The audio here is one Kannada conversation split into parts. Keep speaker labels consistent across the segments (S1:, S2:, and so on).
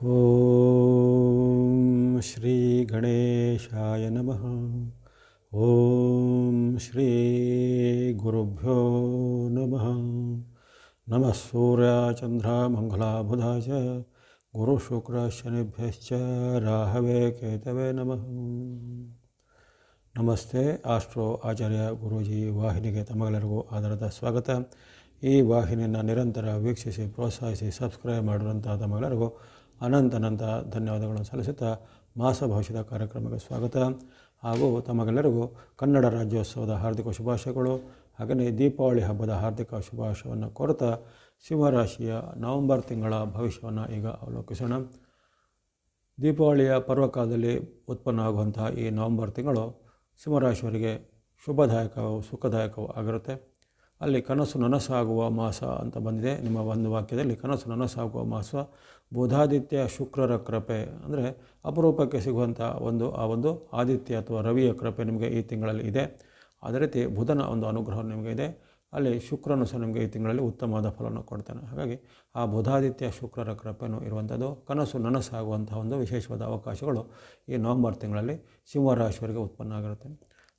S1: ॐ श्रीगणेशाय नमः ॐ श्रीगुरुभ्यो नमः नमः सूर्यचन्द्रमङ्गलाबुधा च गुरुशुक्रशनिभ्यश्च राहवे केतवे नमः ನಮಸ್ತೆ ಆಸ್ಟ್ರೋ ಆಚಾರ್ಯ ಗುರೂಜಿ ವಾಹಿನಿಗೆ ತಮಗೆಲ್ಲರಿಗೂ ಆಧಾರದ ಸ್ವಾಗತ ಈ ವಾಹಿನಿಯನ್ನು ನಿರಂತರ ವೀಕ್ಷಿಸಿ ಪ್ರೋತ್ಸಾಹಿಸಿ ಸಬ್ಸ್ಕ್ರೈಬ್ ಮಾಡಿರುವಂಥ ತಮಗೆಲ್ಲರಿಗೂ ಅನಂತ ಅನಂತ ಧನ್ಯವಾದಗಳನ್ನು ಸಲ್ಲಿಸುತ್ತಾ ಮಾಸ ಭವಿಷ್ಯದ ಕಾರ್ಯಕ್ರಮಕ್ಕೆ ಸ್ವಾಗತ. ಹಾಗೂ ತಮಗೆಲ್ಲರಿಗೂ ಕನ್ನಡ ರಾಜ್ಯೋತ್ಸವದ ಹಾರ್ದಿಕ ಶುಭಾಶಯಗಳು. ಹಾಗೆಯೇ ದೀಪಾವಳಿ ಹಬ್ಬದ ಹಾರ್ದಿಕ ಶುಭಾಶಯವನ್ನು ಕೋರುತ್ತಾ ಸಿಂಹರಾಶಿಯ ನವೆಂಬರ್ ತಿಂಗಳ ಭವಿಷ್ಯವನ್ನು ಈಗ ಅವಲೋಕಿಸೋಣ. ದೀಪಾವಳಿಯ ಪರ್ವಕಾಲದಲ್ಲಿ ಉತ್ಪನ್ನ ಆಗುವಂತಹ ಈ ನವೆಂಬರ್ ತಿಂಗಳು ಸಿಂಹರಾಶಿಯವರಿಗೆ ಶುಭದಾಯಕವೂ, ಸುಖದಾಯಕವೂ ಆಗಿರುತ್ತೆ. ಅಲ್ಲಿ ಕನಸು ನನಸಾಗುವ ಮಾಸ ಅಂತ ಬಂದಿದೆ. ನಿಮ್ಮ ಒಂದು ವಾಕ್ಯದಲ್ಲಿ ಕನಸು ನನಸಾಗುವ ಮಾಸ ಬುಧಾದಿತ್ಯ ಶುಕ್ರರ ಕೃಪೆ. ಅಂದರೆ ಅಪರೂಪಕ್ಕೆ ಸಿಗುವಂಥ ಒಂದು, ಆ ಒಂದು ಆದಿತ್ಯ ಅಥವಾ ರವಿಯ ಕೃಪೆ ನಿಮಗೆ ಈ ತಿಂಗಳಲ್ಲಿ ಇದೆ. ಅದೇ ರೀತಿ ಬುಧನ ಒಂದು ಅನುಗ್ರಹ ನಿಮಗೆ ಇದೆ. ಅಲ್ಲಿ ಶುಕ್ರನು ಸಹ ನಿಮಗೆ ಈ ತಿಂಗಳಲ್ಲಿ ಉತ್ತಮವಾದ ಫಲವನ್ನು ಕೊಡ್ತಾನೆ. ಹಾಗಾಗಿ ಆ ಬುಧಾದಿತ್ಯ ಶುಕ್ರರ ಕೃಪೆಯೂ ಇರುವಂಥದ್ದು, ಕನಸು ನನಸಾಗುವಂತಹ ಒಂದು ವಿಶೇಷವಾದ ಅವಕಾಶಗಳು ಈ ನವಂಬರ್ ತಿಂಗಳಲ್ಲಿ ಸಿಂಹರಾಶಿಯವರಿಗೆ ಉತ್ಪನ್ನ ಆಗಿರುತ್ತೆ.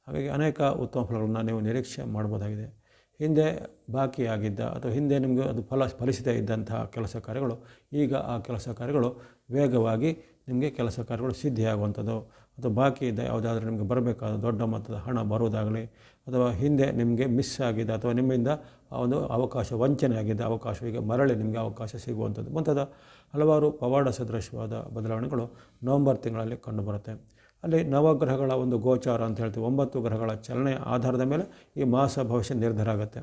S1: ಹಾಗಾಗಿ ಅನೇಕ ಉತ್ತಮ ಫಲಗಳನ್ನು ನೀವು ನಿರೀಕ್ಷೆ ಮಾಡ್ಬೋದಾಗಿದೆ. ಹಿಂದೆ ಬಾಕಿಯಾಗಿದ್ದ ಅಥವಾ ಹಿಂದೆ ನಿಮಗೆ ಅದು ಫಲ ಫಲಿಸದೇ ಇದ್ದಂತಹ ಕೆಲಸ ಕಾರ್ಯಗಳು, ಈಗ ಆ ಕೆಲಸ ಕಾರ್ಯಗಳು ವೇಗವಾಗಿ ನಿಮಗೆ ಕೆಲಸ ಕಾರ್ಯಗಳು ಸಿದ್ಧಿಯಾಗುವಂಥದ್ದು. ಅಥವಾ ಬಾಕಿ ಇದ್ದ ಯಾವುದಾದ್ರೂ ನಿಮಗೆ ಬರಬೇಕಾದ ದೊಡ್ಡ ಮೊತ್ತದ ಹಣ ಬರುವುದಾಗಲಿ, ಅಥವಾ ಹಿಂದೆ ನಿಮಗೆ ಮಿಸ್ ಆಗಿದೆ ಅಥವಾ ನಿಮ್ಮಿಂದ ಆ ಒಂದು ಅವಕಾಶ ವಂಚನೆ ಆಗಿದ್ದ ಅವಕಾಶ, ಈಗ ಮರಳಿ ನಿಮಗೆ ಅವಕಾಶ ಸಿಗುವಂಥದ್ದು. ಮುಂತಾದ ಹಲವಾರು ಪವಾಡ ಸದೃಶವಾದ ಬದಲಾವಣೆಗಳು ನವಂಬರ್ ತಿಂಗಳಲ್ಲಿ ಕಂಡುಬರುತ್ತೆ ಅಲ್ಲಿ ನವಗ್ರಹಗಳ ಒಂದು ಗೋಚಾರ ಅಂತ ಹೇಳ್ತೀವಿ. ಒಂಬತ್ತು ಗ್ರಹಗಳ ಚಲನೆ ಆಧಾರದ ಮೇಲೆ ಈ ಮಾಸ ಭವಿಷ್ಯ ನಿರ್ಧಾರ ಆಗುತ್ತೆ.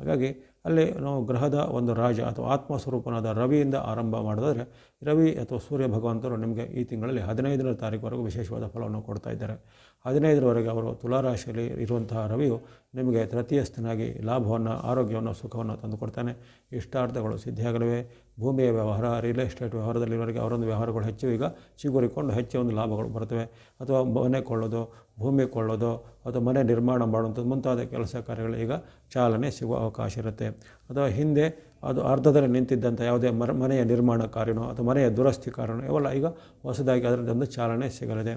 S1: ಹಾಗಾಗಿ ಅಲ್ಲಿ ನಾವು ಗ್ರಹದ ಒಂದು ರಾಜ ಅಥವಾ ಆತ್ಮಸ್ವರೂಪನಾದ ರವಿಯಿಂದ ಆರಂಭ ಮಾಡಿದ್ರೆ ರವಿ ಅಥವಾ ಸೂರ್ಯ ಭಗವಂತರು ನಿಮಗೆ ಈ ತಿಂಗಳಲ್ಲಿ ಹದಿನೈದನೇ ತಾರೀಕುವರೆಗೂ ವಿಶೇಷವಾದ ಫಲವನ್ನು ಕೊಡ್ತಾ ಇದ್ದಾರೆ. ಹದಿನೈದರವರೆಗೆ ಅವರು ತುಲಾರಾಶಿಯಲ್ಲಿ ಇರುವಂತಹ ರವಿಯು ನಿಮಗೆ ತೃತೀಯಸ್ಥನಾಗಿ ಲಾಭವನ್ನು, ಆರೋಗ್ಯವನ್ನು, ಸುಖವನ್ನು ತಂದುಕೊಡ್ತಾನೆ ಇಷ್ಟಾರ್ಥಗಳು ಸಿದ್ಧಿಯಾಗಲಿವೆ. ಭೂಮಿಯ ವ್ಯವಹಾರ ರಿಯಲ್ ಎಸ್ಟೇಟ್ ವ್ಯವಹಾರದಲ್ಲಿವರೆಗೆ ಅವರೊಂದು ವ್ಯವಹಾರಗಳು ಹೆಚ್ಚು. ಈಗ ಚಿಗುರಿಕೊಂಡು ಹೆಚ್ಚು ಒಂದು ಲಾಭಗಳು ಬರ್ತವೆ ಅಥವಾ ಮನೆ ಕೊಳ್ಳೋದು ಭೂಮಿ ಕೊಳ್ಳೋದು ಅಥವಾ ಮನೆ ನಿರ್ಮಾಣ ಮಾಡುವಂಥದ್ದು, ಮುಂತಾದ ಕೆಲಸ ಕಾರ್ಯಗಳು ಈಗ ಚಾಲನೆ ಸಿಗುವ ಅವಕಾಶ ಇರುತ್ತೆ. ಅಥವಾ ಹಿಂದೆ ಅದು ಅರ್ಧದಲ್ಲಿ ನಿಂತಿದ್ದಂಥ ಯಾವುದೇ ಮರ, ಮನೆಯ ನಿರ್ಮಾಣ ಕಾರ್ಯನೋ, ಅಥವಾ ಮನೆಯ ದುರಸ್ತಿ ಕಾರ್ಯನೋ, ಇವೆಲ್ಲ ಈಗ ಹೊಸದಾಗಿ ಅದರದ್ದೊಂದು ಚಾಲನೆ ಸಿಗಲಿದೆ.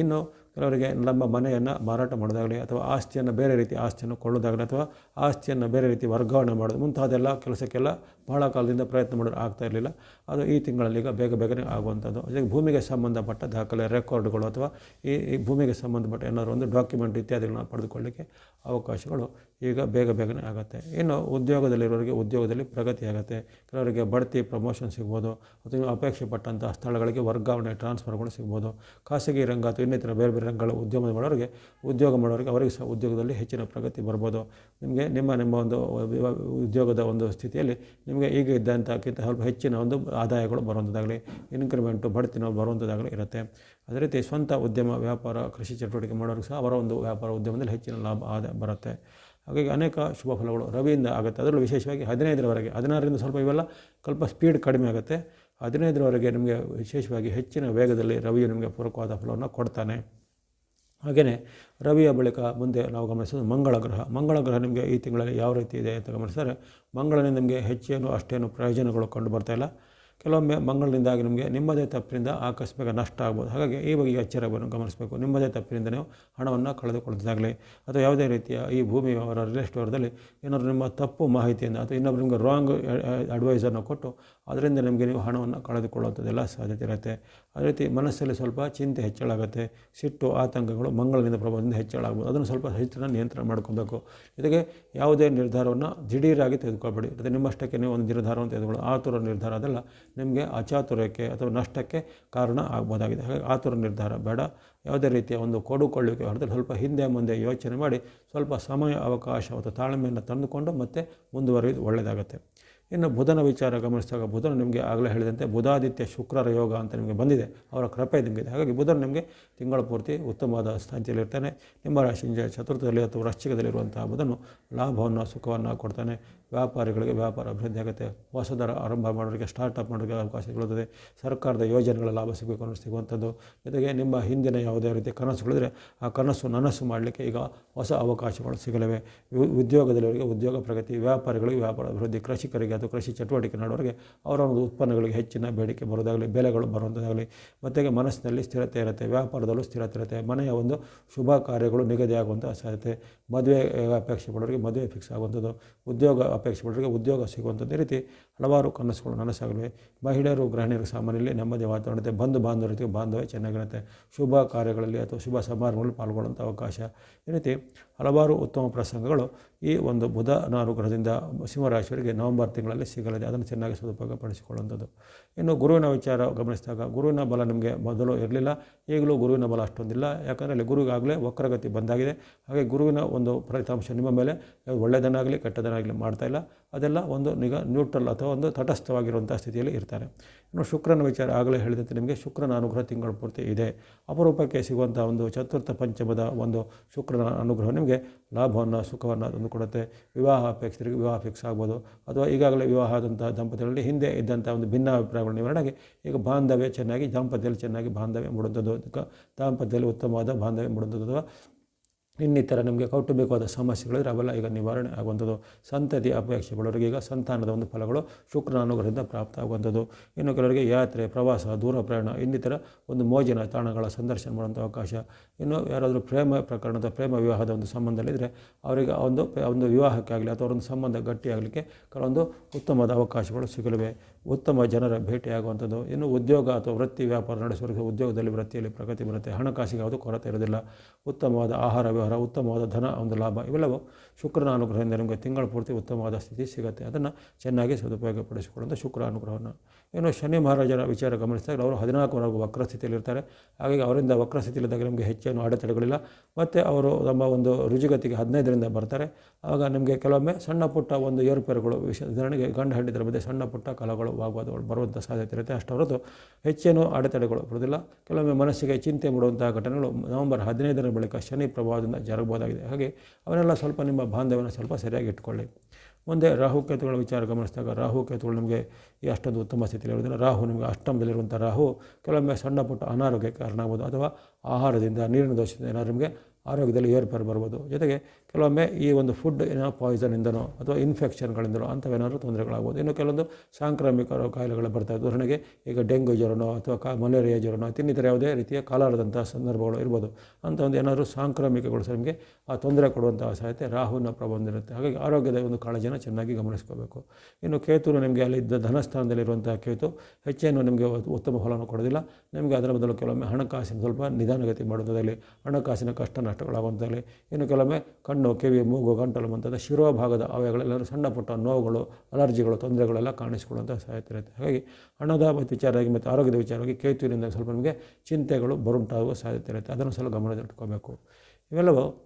S1: ಇನ್ನು ಕೆಲವರಿಗೆ ನಮ್ಮ ಮನೆಯನ್ನು ಮಾರಾಟ ಮಾಡೋದಾಗಲಿ ಅಥವಾ ಆಸ್ತಿಯನ್ನು ಬೇರೆ ರೀತಿ ಆಸ್ತಿಯನ್ನು ಕೊಳ್ಳೋದಾಗಲಿ ಅಥವಾ ಆಸ್ತಿಯನ್ನು ಬೇರೆ ರೀತಿ ವರ್ಗಾವಣೆ ಮಾಡೋದು ಮುಂತಾದೆಲ್ಲ ಕೆಲಸಕ್ಕೆಲ್ಲ ಬಹಳ ಕಾಲದಿಂದ ಪ್ರಯತ್ನ ಮಾಡೋದು ಆಗ್ತಾ ಇರಲಿಲ್ಲ. ಅದು ಈ ತಿಂಗಳಲ್ಲಿ ಈಗ ಬೇಗ ಬೇಗನೆ ಆಗುವಂಥದ್ದು. ಜೊತೆಗೆ ಭೂಮಿಗೆ ಸಂಬಂಧಪಟ್ಟ ದಾಖಲೆ, ರೆಕಾರ್ಡ್ಗಳು ಅಥವಾ ಈ ಈ ಭೂಮಿಗೆ ಸಂಬಂಧಪಟ್ಟ ಏನಾದರೂ ಒಂದು ಡಾಕ್ಯುಮೆಂಟ್ ಇತ್ಯಾದಿಗಳನ್ನ ಪಡೆದುಕೊಳ್ಳಲಿಕ್ಕೆ ಅವಕಾಶಗಳು ಈಗ ಬೇಗ ಬೇಗನೆ ಆಗುತ್ತೆ. ಇನ್ನು ಉದ್ಯೋಗದಲ್ಲಿರೋರಿಗೆ ಉದ್ಯೋಗದಲ್ಲಿ ಪ್ರಗತಿ ಆಗುತ್ತೆ. ಕೆಲವರಿಗೆ ಬಡ್ತಿ ಪ್ರಮೋಷನ್ ಸಿಗ್ಬೋದು. ಅಥವಾ ಅಪೇಕ್ಷೆ ಪಟ್ಟಂಥ ಸ್ಥಳಗಳಿಗೆ ವರ್ಗಾವಣೆ ಟ್ರಾನ್ಸ್ಫರ್ಗಳು ಸಿಗ್ಬೋದು. ಖಾಸಗಿ ರಂಗ ಅಥವಾ ಇನ್ನಿತರ ಬೇರೆ ಬೇರೆ ರಂಗಗಳ ಉದ್ಯಮ ಮಾಡೋರಿಗೆ, ಉದ್ಯೋಗ ಮಾಡೋರಿಗೆ ಅವರಿಗೆ ಸಹ ಉದ್ಯೋಗದಲ್ಲಿ ಹೆಚ್ಚಿನ ಪ್ರಗತಿ ಬರ್ಬೋದು. ನಿಮಗೆ ನಿಮ್ಮ ನಿಮ್ಮ ಒಂದು ಉದ್ಯೋಗದ ಒಂದು ಸ್ಥಿತಿಯಲ್ಲಿ ನಿಮಗೆ ಈಗ ಇದ್ದಂಥಕ್ಕಿಂತ ಸ್ವಲ್ಪ ಹೆಚ್ಚಿನ ಒಂದು ಆದಾಯಗಳು ಬರುವಂಥದ್ದಾಗಲಿ ಇನ್ಕ್ರಿಮೆಂಟು ಬಡ್ತಿನೋ ಬರುವಂಥದ್ದಾಗಲಿ ಇರುತ್ತೆ. ಅದೇ ರೀತಿ ಸ್ವಂತ ಉದ್ಯಮ ವ್ಯಾಪಾರ, ಕೃಷಿ ಚಟುವಟಿಕೆ ಮಾಡೋರಿಗೆ ಸಹ ಅವರ ಒಂದು ವ್ಯಾಪಾರ ಉದ್ಯಮದಲ್ಲಿ ಹೆಚ್ಚಿನ ಲಾಭ ಆದಾಯ ಬರುತ್ತೆ. ಹಾಗಾಗಿ ಅನೇಕ ಶುಭ ಫಲಗಳು ರವಿಯಿಂದ ಆಗುತ್ತೆ. ಅದರಲ್ಲೂ ವಿಶೇಷವಾಗಿ ಹದಿನೈದರವರೆಗೆ, ಹದಿನಾರರಿಂದ ಸ್ವಲ್ಪ ಇವೆಲ್ಲ ಸ್ವಲ್ಪ ಸ್ಪೀಡ್ ಕಡಿಮೆ ಆಗುತ್ತೆ. ಹದಿನೈದರವರೆಗೆ ನಿಮಗೆ ವಿಶೇಷವಾಗಿ ಹೆಚ್ಚಿನ ವೇಗದಲ್ಲಿ ರವಿಯು ನಿಮಗೆ ಪೂರಕವಾದ ಫಲವನ್ನು ಕೊಡ್ತಾನೆ. ಹಾಗೆಯೇ ರವಿಯ ಬಳಿಕ ಮುಂದೆ ನಾವು ಗಮನಿಸೋದು ಮಂಗಳ ಗ್ರಹ. ಮಂಗಳ ಗ್ರಹ ನಿಮಗೆ ಈ ತಿಂಗಳಲ್ಲಿ ಯಾವ ರೀತಿ ಇದೆ ಅಂತ ಗಮನಿಸಿದರೆ ಮಂಗಳನೇ ನಿಮಗೆ ಹೆಚ್ಚೇನು ಅಷ್ಟೇನು ಪ್ರಯೋಜನಗಳು ಕಂಡು ಬರ್ತಾಯಿಲ್ಲ ಕೆಲವೊಮ್ಮೆ ಮಂಗಳದಿಂದಾಗಿ ನಿಮಗೆ ನಿಮ್ಮದೇ ತಪ್ಪಿನಿಂದ ಆಕಸ್ಮಿಕ ನಷ್ಟ ಆಗ್ಬೋದು. ಹಾಗಾಗಿ ಈ ಬಗ್ಗೆ ಎಚ್ಚರವನ್ನು ಗಮನಿಸಬೇಕು. ನಿಮ್ಮದೇ ತಪ್ಪಿನಿಂದ ನೀವು ಹಣವನ್ನು ಕಳೆದುಕೊಳ್ಳೋದಾಗಲಿ ಅಥವಾ ಯಾವುದೇ ರೀತಿಯ ಈ ಭೂಮಿ ಅವರ ರಿಯಲ್ ಎಸ್ಟೇಟ್ ವ್ಯವಹಾರದಲ್ಲಿ ಏನಾದರೂ ನಿಮ್ಮ ತಪ್ಪು ಮಾಹಿತಿಯಿಂದ ಅಥವಾ ಇನ್ನೊಬ್ಬರು ನಿಮಗೆ ರಾಂಗ್ ಅಡ್ವೈಸನ್ನು ಕೊಟ್ಟು ಅದರಿಂದ ನಿಮಗೆ ನೀವು ಹಣವನ್ನು ಕಳೆದುಕೊಳ್ಳುವಂಥದ್ದೆಲ್ಲ ಸಾಧ್ಯತೆ ಇರುತ್ತೆ. ಅದೇ ರೀತಿ ಮನಸ್ಸಲ್ಲಿ ಸ್ವಲ್ಪ ಚಿಂತೆ ಹೆಚ್ಚಳಾಗುತ್ತೆ ಸಿಟ್ಟು, ಆತಂಕಗಳು ಮಂಗಳಿಂದ ಪ್ರಭಾವದಿಂದ ಹೆಚ್ಚಳ ಆಗ್ಬೋದು. ಅದನ್ನು ಸ್ವಲ್ಪ ಹೆಚ್ಚಿನ ನಿಯಂತ್ರಣ ಮಾಡ್ಕೊಬೇಕು. ಜೊತೆಗೆ ಯಾವುದೇ ನಿರ್ಧಾರವನ್ನು ದಿಢೀರಾಗಿ ತೆಗೆದುಕೊಳ್ಬೇಡಿ. ಮತ್ತು ನಿಮ್ಮಷ್ಟಕ್ಕೆ ನೀವು ಒಂದು ನಿರ್ಧಾರವನ್ನು ತೆಗೆದುಕೊಳ್ಳಿ. ಆತುರ ನಿರ್ಧಾರ ಅದೆಲ್ಲ. ನಿಮಗೆ ಅಚಾತುರ್ಯಕ್ಕೆ ಅಥವಾ ನಷ್ಟಕ್ಕೆ ಕಾರಣ ಆಗ್ಬೋದಾಗಿದೆ. ಹಾಗಾಗಿ ಆತುರ ನಿರ್ಧಾರ ಬೇಡ. ಯಾವುದೇ ರೀತಿಯ ಒಂದು ಕೊಡುಕೊಳ್ಳುವಿಕೆ ಹೊರತು ಸ್ವಲ್ಪ ಹಿಂದೆ ಮುಂದೆ ಯೋಚನೆ ಮಾಡಿ ಸ್ವಲ್ಪ ಸಮಯ, ಅವಕಾಶ ಅಥವಾ ತಾಳ್ಮೆಯನ್ನು ತಂದುಕೊಂಡು ಮತ್ತೆ ಮುಂದುವರೆಯುವುದು ಒಳ್ಳೆಯದಾಗುತ್ತೆ. ಇನ್ನು ಬುಧನ ವಿಚಾರ ಗಮನಿಸಿದಾಗ ಬುಧನ ನಿಮಗೆ ಆಗಲೇ ಹೇಳಿದಂತೆ ಬುಧಾದಿತ್ಯ ಶುಕ್ರರ ಯೋಗ ಅಂತ ನಿಮಗೆ ಬಂದಿದೆ. ಅವರ ಕೃಪೆ ನಿಮಗಿದೆ. ಹಾಗಾಗಿ ಬುಧನ ನಿಮಗೆ ತಿಂಗಳ ಪೂರ್ತಿ ಉತ್ತಮವಾದ ಸ್ಥಾನದಲ್ಲಿರ್ತಾನೆ ನಿಮ್ಮ ರಾಶಿ ಚತುರ್ಥದಲ್ಲಿ ಅಥವಾ ವೃಶ್ಚಿಕದಲ್ಲಿರುವಂತಹ ಬುಧನು ಲಾಭವನ್ನು ಸುಖವನ್ನು ಕೊಡ್ತಾನೆ. ವ್ಯಾಪಾರಿಗಳಿಗೆ ವ್ಯಾಪಾರ ಅಭಿವೃದ್ಧಿ ಆಗುತ್ತೆ. ಹೊಸದರ ಆರಂಭ ಮಾಡೋರಿಗೆ ಸ್ಟಾರ್ಟಪ್ ಮಾಡೋರಿಗೆ ಅವಕಾಶ ಸಿಗುತ್ತದೆ. ಸರ್ಕಾರದ ಯೋಜನೆಗಳ ಲಾಭ ಸಿಗಬೇಕು ಅನ್ನೋ ಸಿಗುವಂಥದ್ದು. ಜೊತೆಗೆ ನಿಮ್ಮ ಹಿಂದಿನ ಯಾವುದೇ ರೀತಿಯ ಕನಸುಗಳಿದ್ರೆ ಆ ಕನಸು ನನಸು ಮಾಡಲಿಕ್ಕೆ ಈಗ ಹೊಸ ಅವಕಾಶಗಳು ಸಿಗಲಿವೆ. ಉದ್ಯೋಗದಲ್ಲಿವರಿಗೆ ಉದ್ಯೋಗ ಪ್ರಗತಿ, ವ್ಯಾಪಾರಿಗಳಿಗೆ ವ್ಯಾಪಾರ ಅಭಿವೃದ್ಧಿ, ಕೃಷಿಕರಿಗೆ ಅಥವಾ ಕೃಷಿ ಚಟುವಟಿಕೆ ಮಾಡುವವರಿಗೆ ಅವರ ಒಂದು ಉತ್ಪನ್ನಗಳಿಗೆ ಹೆಚ್ಚಿನ ಬೇಡಿಕೆ ಬರೋದಾಗಲಿ ಬೆಲೆಗಳು ಬರುವಂಥದ್ದಾಗಲಿ. ಮತ್ತು ಮನಸ್ಸಿನಲ್ಲಿ ಸ್ಥಿರತೆ ಇರುತ್ತೆ, ವ್ಯಾಪಾರದಲ್ಲೂ ಸ್ಥಿರತೆ ಇರುತ್ತೆ, ಮನೆಯ ಒಂದು ಶುಭ ಕಾರ್ಯಗಳು ನಿಗದಿಯಾಗುವಂಥ ಸಾಧ್ಯತೆ. ಮದುವೆ ಅಪೇಕ್ಷೆ ಪಡೋರಿಗೆ ಮದುವೆ ಫಿಕ್ಸ್ ಆಗುವಂಥದ್ದು ಉದ್ಯೋಗ ಅಪೇಕ್ಷೆ ಪಡೋರಿಗೆ ಉದ್ಯೋಗ ಸಿಗುವಂಥದ್ದು ರೀತಿ ಹಲವಾರು ಕನಸುಗಳು ನನಸಾಗಲಿವೆ. ಮಹಿಳೆಯರು, ಗೃಹಿಣಿಯರು ಸಾಮಾನ್ಯದಲ್ಲಿ ನೆಮ್ಮದಿ ವಾತಾವರಣತೆ, ಬಂಧು ಬಾಂಧವರ ಜೊತೆಗೆ ಬಾಂಧವ್ಯ, ಚೆನ್ನಾಗಿರುತ್ತೆ. ಶುಭ ಕಾರ್ಯಗಳಲ್ಲಿ ಅಥವಾ ಶುಭ ಸಮಾರಂಭಗಳಲ್ಲಿ ಪಾಲ್ಗೊಳ್ಳುವಂಥ ಅವಕಾಶ. ಈ ರೀತಿ ಹಲವಾರು ಉತ್ತಮ ಪ್ರಸಂಗಗಳು ಈ ಒಂದು ಬುಧ ಅನುಗ್ರಹದಿಂದ ಸಿಂಹರಾಶಿಯವರಿಗೆ ನವೆಂಬರ್ ತಿಂಗಳಲ್ಲಿ ಸಿಗಲಿದೆ. ಅದನ್ನು ಚೆನ್ನಾಗಿ ಸದುಪಯೋಗ ಪಡಿಸಿಕೊಳ್ಳುವಂಥದ್ದು ಇನ್ನು ಗುರುವಿನ ವಿಚಾರ ಗಮನಿಸಿದಾಗ, ಗುರುವಿನ ಬಲ ನಿಮಗೆ ಮೊದಲು ಇರಲಿಲ್ಲ. ಈಗಲೂ ಗುರುವಿನ ಬಲ ಅಷ್ಟೊಂದಿಲ್ಲ. ಯಾಕಂದರೆ ಅಲ್ಲಿ ಗುರುವಿಗಾಗಲೇ ವಕ್ರಗತಿ ಬಂದಾಗಿದೆ. ಹಾಗೆ ಗುರುವಿನ ಒಂದು ಫಲಿತಾಂಶ ನಿಮ್ಮ ಮೇಲೆ ಒಳ್ಳೆಯದನ್ನಾಗಲಿ ಕೆಟ್ಟದನ್ನಾಗಲಿ ಮಾಡ್ತಾ ಇಲ್ಲ. ಅದೆಲ್ಲ ಒಂದು ನಿಗ ನ್ಯೂಟ್ರಲ್ ಅಥವಾ ಒಂದು ತಟಸ್ಥವಾಗಿರುವಂಥ ಸ್ಥಿತಿಯಲ್ಲಿ ಇರ್ತಾರೆ. ಇನ್ನು ಶುಕ್ರನ ವಿಚಾರ ಆಗಲೇ ಹೇಳಿದಂತೆ ನಿಮಗೆ ಶುಕ್ರನ ಅನುಗ್ರಹ ತಿಂಗಳು ಪೂರ್ತಿ ಇದೆ. ಅಪರೂಪಕ್ಕೆ ಸಿಗುವಂಥ ಒಂದು ಚತುರ್ಥ ಪಂಚಮದ ಒಂದು ಶುಕ್ರನ ಅನುಗ್ರಹ ನಿಮಗೆ ಲಾಭವನ್ನು ಸುಖವನ್ನು ತಂದು ಕೊಡುತ್ತೆ. ವಿವಾಹ ಅಪೇಕ್ಷರಿಗೆ ವಿವಾಹ ಫಿಕ್ಸ್ ಆಗ್ಬೋದು. ಅಥವಾ ಈಗಾಗಲೇ ವಿವಾಹ ಆದಂಥ ದಂಪತಿಗಳಲ್ಲಿ ಹಿಂದೆ ಇದ್ದಂಥ ಒಂದು ಭಿನ್ನಾಭಿಪ್ರಾಯಗಳ ನಿವಾರಣೆಗೆ ಈಗ ಬಾಂಧವ್ಯ ಚೆನ್ನಾಗಿ ದಾಂಪತ್ಯದಲ್ಲಿ ಚೆನ್ನಾಗಿ ಬಾಂಧವ್ಯ ಮೂಡುವಂಥದ್ದು ಅದಕ್ಕೆ ದಾಂಪತ್ಯದಲ್ಲಿ ಉತ್ತಮವಾದ ಬಾಂಧವ್ಯ ಮೂಡುವಂಥದ್ದು ಅಥವಾ ಇನ್ನಿತರ ನಿಮಗೆ ಕೌಟುಂಬಿಕವಾದ ಸಮಸ್ಯೆಗಳಿದ್ರೆ ಅವೆಲ್ಲ ಈಗ ನಿವಾರಣೆ ಆಗುವಂಥದ್ದು, ಸಂತತಿ ಅಪೇಕ್ಷೆ ಪಡೋರಿಗೆ ಈಗ ಸಂತಾನದ ಒಂದು ಫಲಗಳು ಶುಕ್ರನ ಅನುಗ್ರಹದಿಂದ ಪ್ರಾಪ್ತ ಆಗುವಂಥದ್ದು. ಇನ್ನು ಕೆಲವರಿಗೆ ಯಾತ್ರೆ, ಪ್ರವಾಸ, ದೂರ ಪ್ರಯಾಣ, ಇನ್ನಿತರ ಒಂದು ಮೋಜಿನ ತಾಣಗಳ ಸಂದರ್ಶನ ಮಾಡುವಂಥ ಅವಕಾಶ. ಇನ್ನು ಯಾರಾದರೂ ಪ್ರೇಮ ಪ್ರಕರಣದ ಪ್ರೇಮ ವಿವಾಹದ ಒಂದು ಸಂಬಂಧದಲ್ಲಿದ್ದರೆ ಅವರಿಗೆ ಆ ಒಂದು ವಿವಾಹಕ್ಕೆ ಒಂದು ವಿವಾಹಕ್ಕಾಗಲಿ ಅಥವಾ ಒಂದು ಸಂಬಂಧ ಗಟ್ಟಿಯಾಗಲಿಕ್ಕೆ ಕೆಲವೊಂದು ಉತ್ತಮವಾದ ಅವಕಾಶಗಳು ಸಿಗಲಿವೆ. ಉತ್ತಮ ಜನರ ಭೇಟಿಯಾಗುವಂಥದ್ದು. ಇನ್ನು ಉದ್ಯೋಗ ಅಥವಾ ವೃತ್ತಿ ವ್ಯಾಪಾರ ನಡೆಸುವವರಿಗೆ ಉದ್ಯೋಗದಲ್ಲಿ ವೃತ್ತಿಯಲ್ಲಿ ಪ್ರಗತಿ ಬರುತ್ತೆ. ಹಣಕಾಸಿಗೆ ಯಾವುದು ಕೊರತೆ ಇರೋದಿಲ್ಲ. ಉತ್ತಮವಾದ ಆಹಾರ ಉತ್ತಮವಾದ ಧನ, ಒಂದು ಲಾಭ, ಇವೆಲ್ಲವೂ ಶುಕ್ರನ ಅನುಗ್ರಹದಿಂದ ನಿಮಗೆ ತಿಂಗಳ ಪೂರ್ತಿ ಉತ್ತಮವಾದ ಸ್ಥಿತಿ ಸಿಗುತ್ತೆ. ಅದನ್ನು ಚೆನ್ನಾಗಿ ಸದುಪಯೋಗ ಪಡಿಸಿಕೊಳ್ಳುವಂಥ ಶುಕ್ರ ಅನುಗ್ರಹವನ್ನು ಇನ್ನು ಶನಿ ಮಹಾರಾಜರ ವಿಚಾರ ಗಮನಿಸಿದಾಗ ಅವರು ಹದಿನಾಲ್ಕುವರೆಗೂ ವಕ್ರ ಸ್ಥಿತಿಯಲ್ಲಿರ್ತಾರೆ ಹಾಗಾಗಿ ಅವರಿಂದ ವಕ್ರ ಸ್ಥಿತಿಯಲ್ಲಿದ್ದಾಗ ನಿಮಗೆ ಹೆಚ್ಚೇನು ಅಡೆತಡೆಗಳಿಲ್ಲ ಮತ್ತು ಅವರು ತಮ್ಮ ಒಂದು ರುಜುಗತಿಗೆ ಹದಿನೈದರಿಂದ ಬರ್ತಾರೆ. ಆಗ ನಿಮಗೆ ಕೆಲವೊಮ್ಮೆ ಸಣ್ಣ ಪುಟ್ಟ ಒಂದು ಏರುಪೇರುಗಳು, ವಿಷ ಉದಾಹರಣೆಗೆ ಗಂಡ ಹಂಡಿದ್ರ ಮಧ್ಯೆ ಸಣ್ಣ ಪುಟ್ಟ ಕಲಗಳು ವಾಗ್ವಾದಗಳು ಬರುವಂಥ ಸಾಧ್ಯತೆ ಇರುತ್ತೆ. ಅಷ್ಟು ಹೆಚ್ಚೇನು ಅಡೆತಡೆಗಳು ಬರೋದಿಲ್ಲ ಕೆಲವೊಮ್ಮೆ ಮನಸ್ಸಿಗೆ ಚಿಂತೆ ಮಾಡುವಂತಹ ಘಟನೆಗಳು ನವೆಂಬರ್ ಹದಿನೈದರ ಬಳಿಕ ಶನಿ ಪ್ರಭಾವದಿಂದ ಜರಗಬಹುದಾಗಿದೆ. ಹಾಗೆ ಅವನ್ನೆಲ್ಲ ಸ್ವಲ್ಪ ನಿಮ್ಮ ಬಾಂಧವ್ಯನ ಸ್ವಲ್ಪ ಸರಿಯಾಗಿ ಇಟ್ಕೊಳ್ಳಿ. ಮುಂದೆ ರಾಹುಕೇತುಗಳ ವಿಚಾರ ಗಮನಿಸಿದಾಗ ರಾಹುಕೇತುಗಳು ನಿಮಗೆ ಈ ಅಷ್ಟೊಂದು ಉತ್ತಮ ಸ್ಥಿತಿಯಲ್ಲಿ ಇರೋದಿಲ್ಲ ರಾಹು ನಿಮಗೆ ಅಷ್ಟಮದಲ್ಲಿರುವಂಥ ರಾಹು ಕೆಲವೊಮ್ಮೆ ಸಣ್ಣ ಪುಟ್ಟ ಅನಾರೋಗ್ಯಕ್ಕೆ ಕಾರಣ ಆಗ್ಬೋದು ಅಥವಾ ಆಹಾರದಿಂದ ನೀರಿನ ದೋಷದಿಂದ ಏನಾದ್ರು ನಿಮಗೆ ಆರೋಗ್ಯದಲ್ಲಿ ಏರ್ಪೇರು ಬರ್ಬೋದು. ಜೊತೆಗೆ ಕೆಲವೊಮ್ಮೆ ಈ ಒಂದು ಫುಡ್ ಏನೋ ಪಾಯ್ಸನಿಂದನೋ ಅಥವಾ ಇನ್ಫೆಕ್ಷನ್ಗಳಿಂದನೋ ಅಂಥವೇನಾದರೂ ತೊಂದರೆಗಳಾಗ್ಬೋದು. ಇನ್ನು ಕೆಲವೊಂದು ಸಾಂಕ್ರಾಮಿಕ ಕಾಯಿಲೆಗಳು ಕಾಯಿಲೆಗಳು ಬರ್ತಾವೆ ಉದಾಹರಣೆಗೆ ಈಗ ಡೆಂಗು ಜ್ವರನೋ ಅಥವಾ ಕಾ ಮಲೇರಿಯಾ ಜ್ವರನೋ ಇನ್ನಿತರ ಯಾವುದೇ ರೀತಿಯ ಕಾಲಾರದಂಥ ಸಂದರ್ಭಗಳು ಇರ್ಬೋದು. ಅಂತ ಒಂದು ಏನಾದರೂ ಸಾಂಕ್ರಾಮಿಕಗಳು ನಿಮಗೆ ಆ ತೊಂದರೆ ಕೊಡುವಂಥ ಸಾಧ್ಯತೆ ರಾಹುವಿನ ಪ್ರಬಂಧ ಇರುತ್ತೆ. ಹಾಗಾಗಿ ಆರೋಗ್ಯದ ಒಂದು ಕಾಳಜಿನ ಚೆನ್ನಾಗಿ ಗಮನಿಸ್ಕೋಬೇಕು. ಇನ್ನು ಕೇತುನು ನಿಮಗೆ ಅಲ್ಲಿ ಇದ್ದ ಧನಸ್ಥಾನದಲ್ಲಿರುವಂಥ ಕೇತು ಹೆಚ್ಚೇನು ನಿಮಗೆ ಉತ್ತಮ ಫಲವನ್ನು ಕೊಡೋದಿಲ್ಲ. ನಿಮಗೆ ಅದರ ಬದಲು ಕೆಲವೊಮ್ಮೆ ಹಣಕಾಸಿನ ಸ್ವಲ್ಪ ನಿಧಾನಗತಿ ಮಾಡುವುದಾಗಲಿ ಹಣಕಾಸಿನ ಕಷ್ಟ ನಷ್ಟಗಳಾಗುವಂಥದ್ದಲ್ಲಿ ಇನ್ನು ಕೆಲವೊಮ್ಮೆ ಕಣ್ಣು ಕಿವಿ ಮೂಗು ಗಂಟಲು ಮುಂತಾದ ಶಿರೋಭಾಗದ ಅವಯಗಳೆಲ್ಲರೂ ಸಣ್ಣ ಪುಟ್ಟ ನೋವುಗಳು, ಅಲರ್ಜಿಗಳು, ತೊಂದರೆಗಳೆಲ್ಲ ಕಾಣಿಸಿಕೊಳ್ಳುವಂಥ ಸಾಧ್ಯತೆ ಇರುತ್ತೆ. ಹಾಗಾಗಿ ಹಣದ ಮತ್ತು ವಿಚಾರವಾಗಿ ಮತ್ತು ಆರೋಗ್ಯದ ವಿಚಾರವಾಗಿ ಕೇತುವಿನಿಂದ ಸ್ವಲ್ಪ ನಮಗೆ ಚಿಂತೆಗಳು ಬರುಂಟಾಗುವ ಸಾಧ್ಯತೆ ಇರುತ್ತೆ. ಅದನ್ನು ಸ್ವಲ್ಪ ಗಮನದಲ್ಲಿಟ್ಕೋಬೇಕು. ಇವೆಲ್ಲವೂ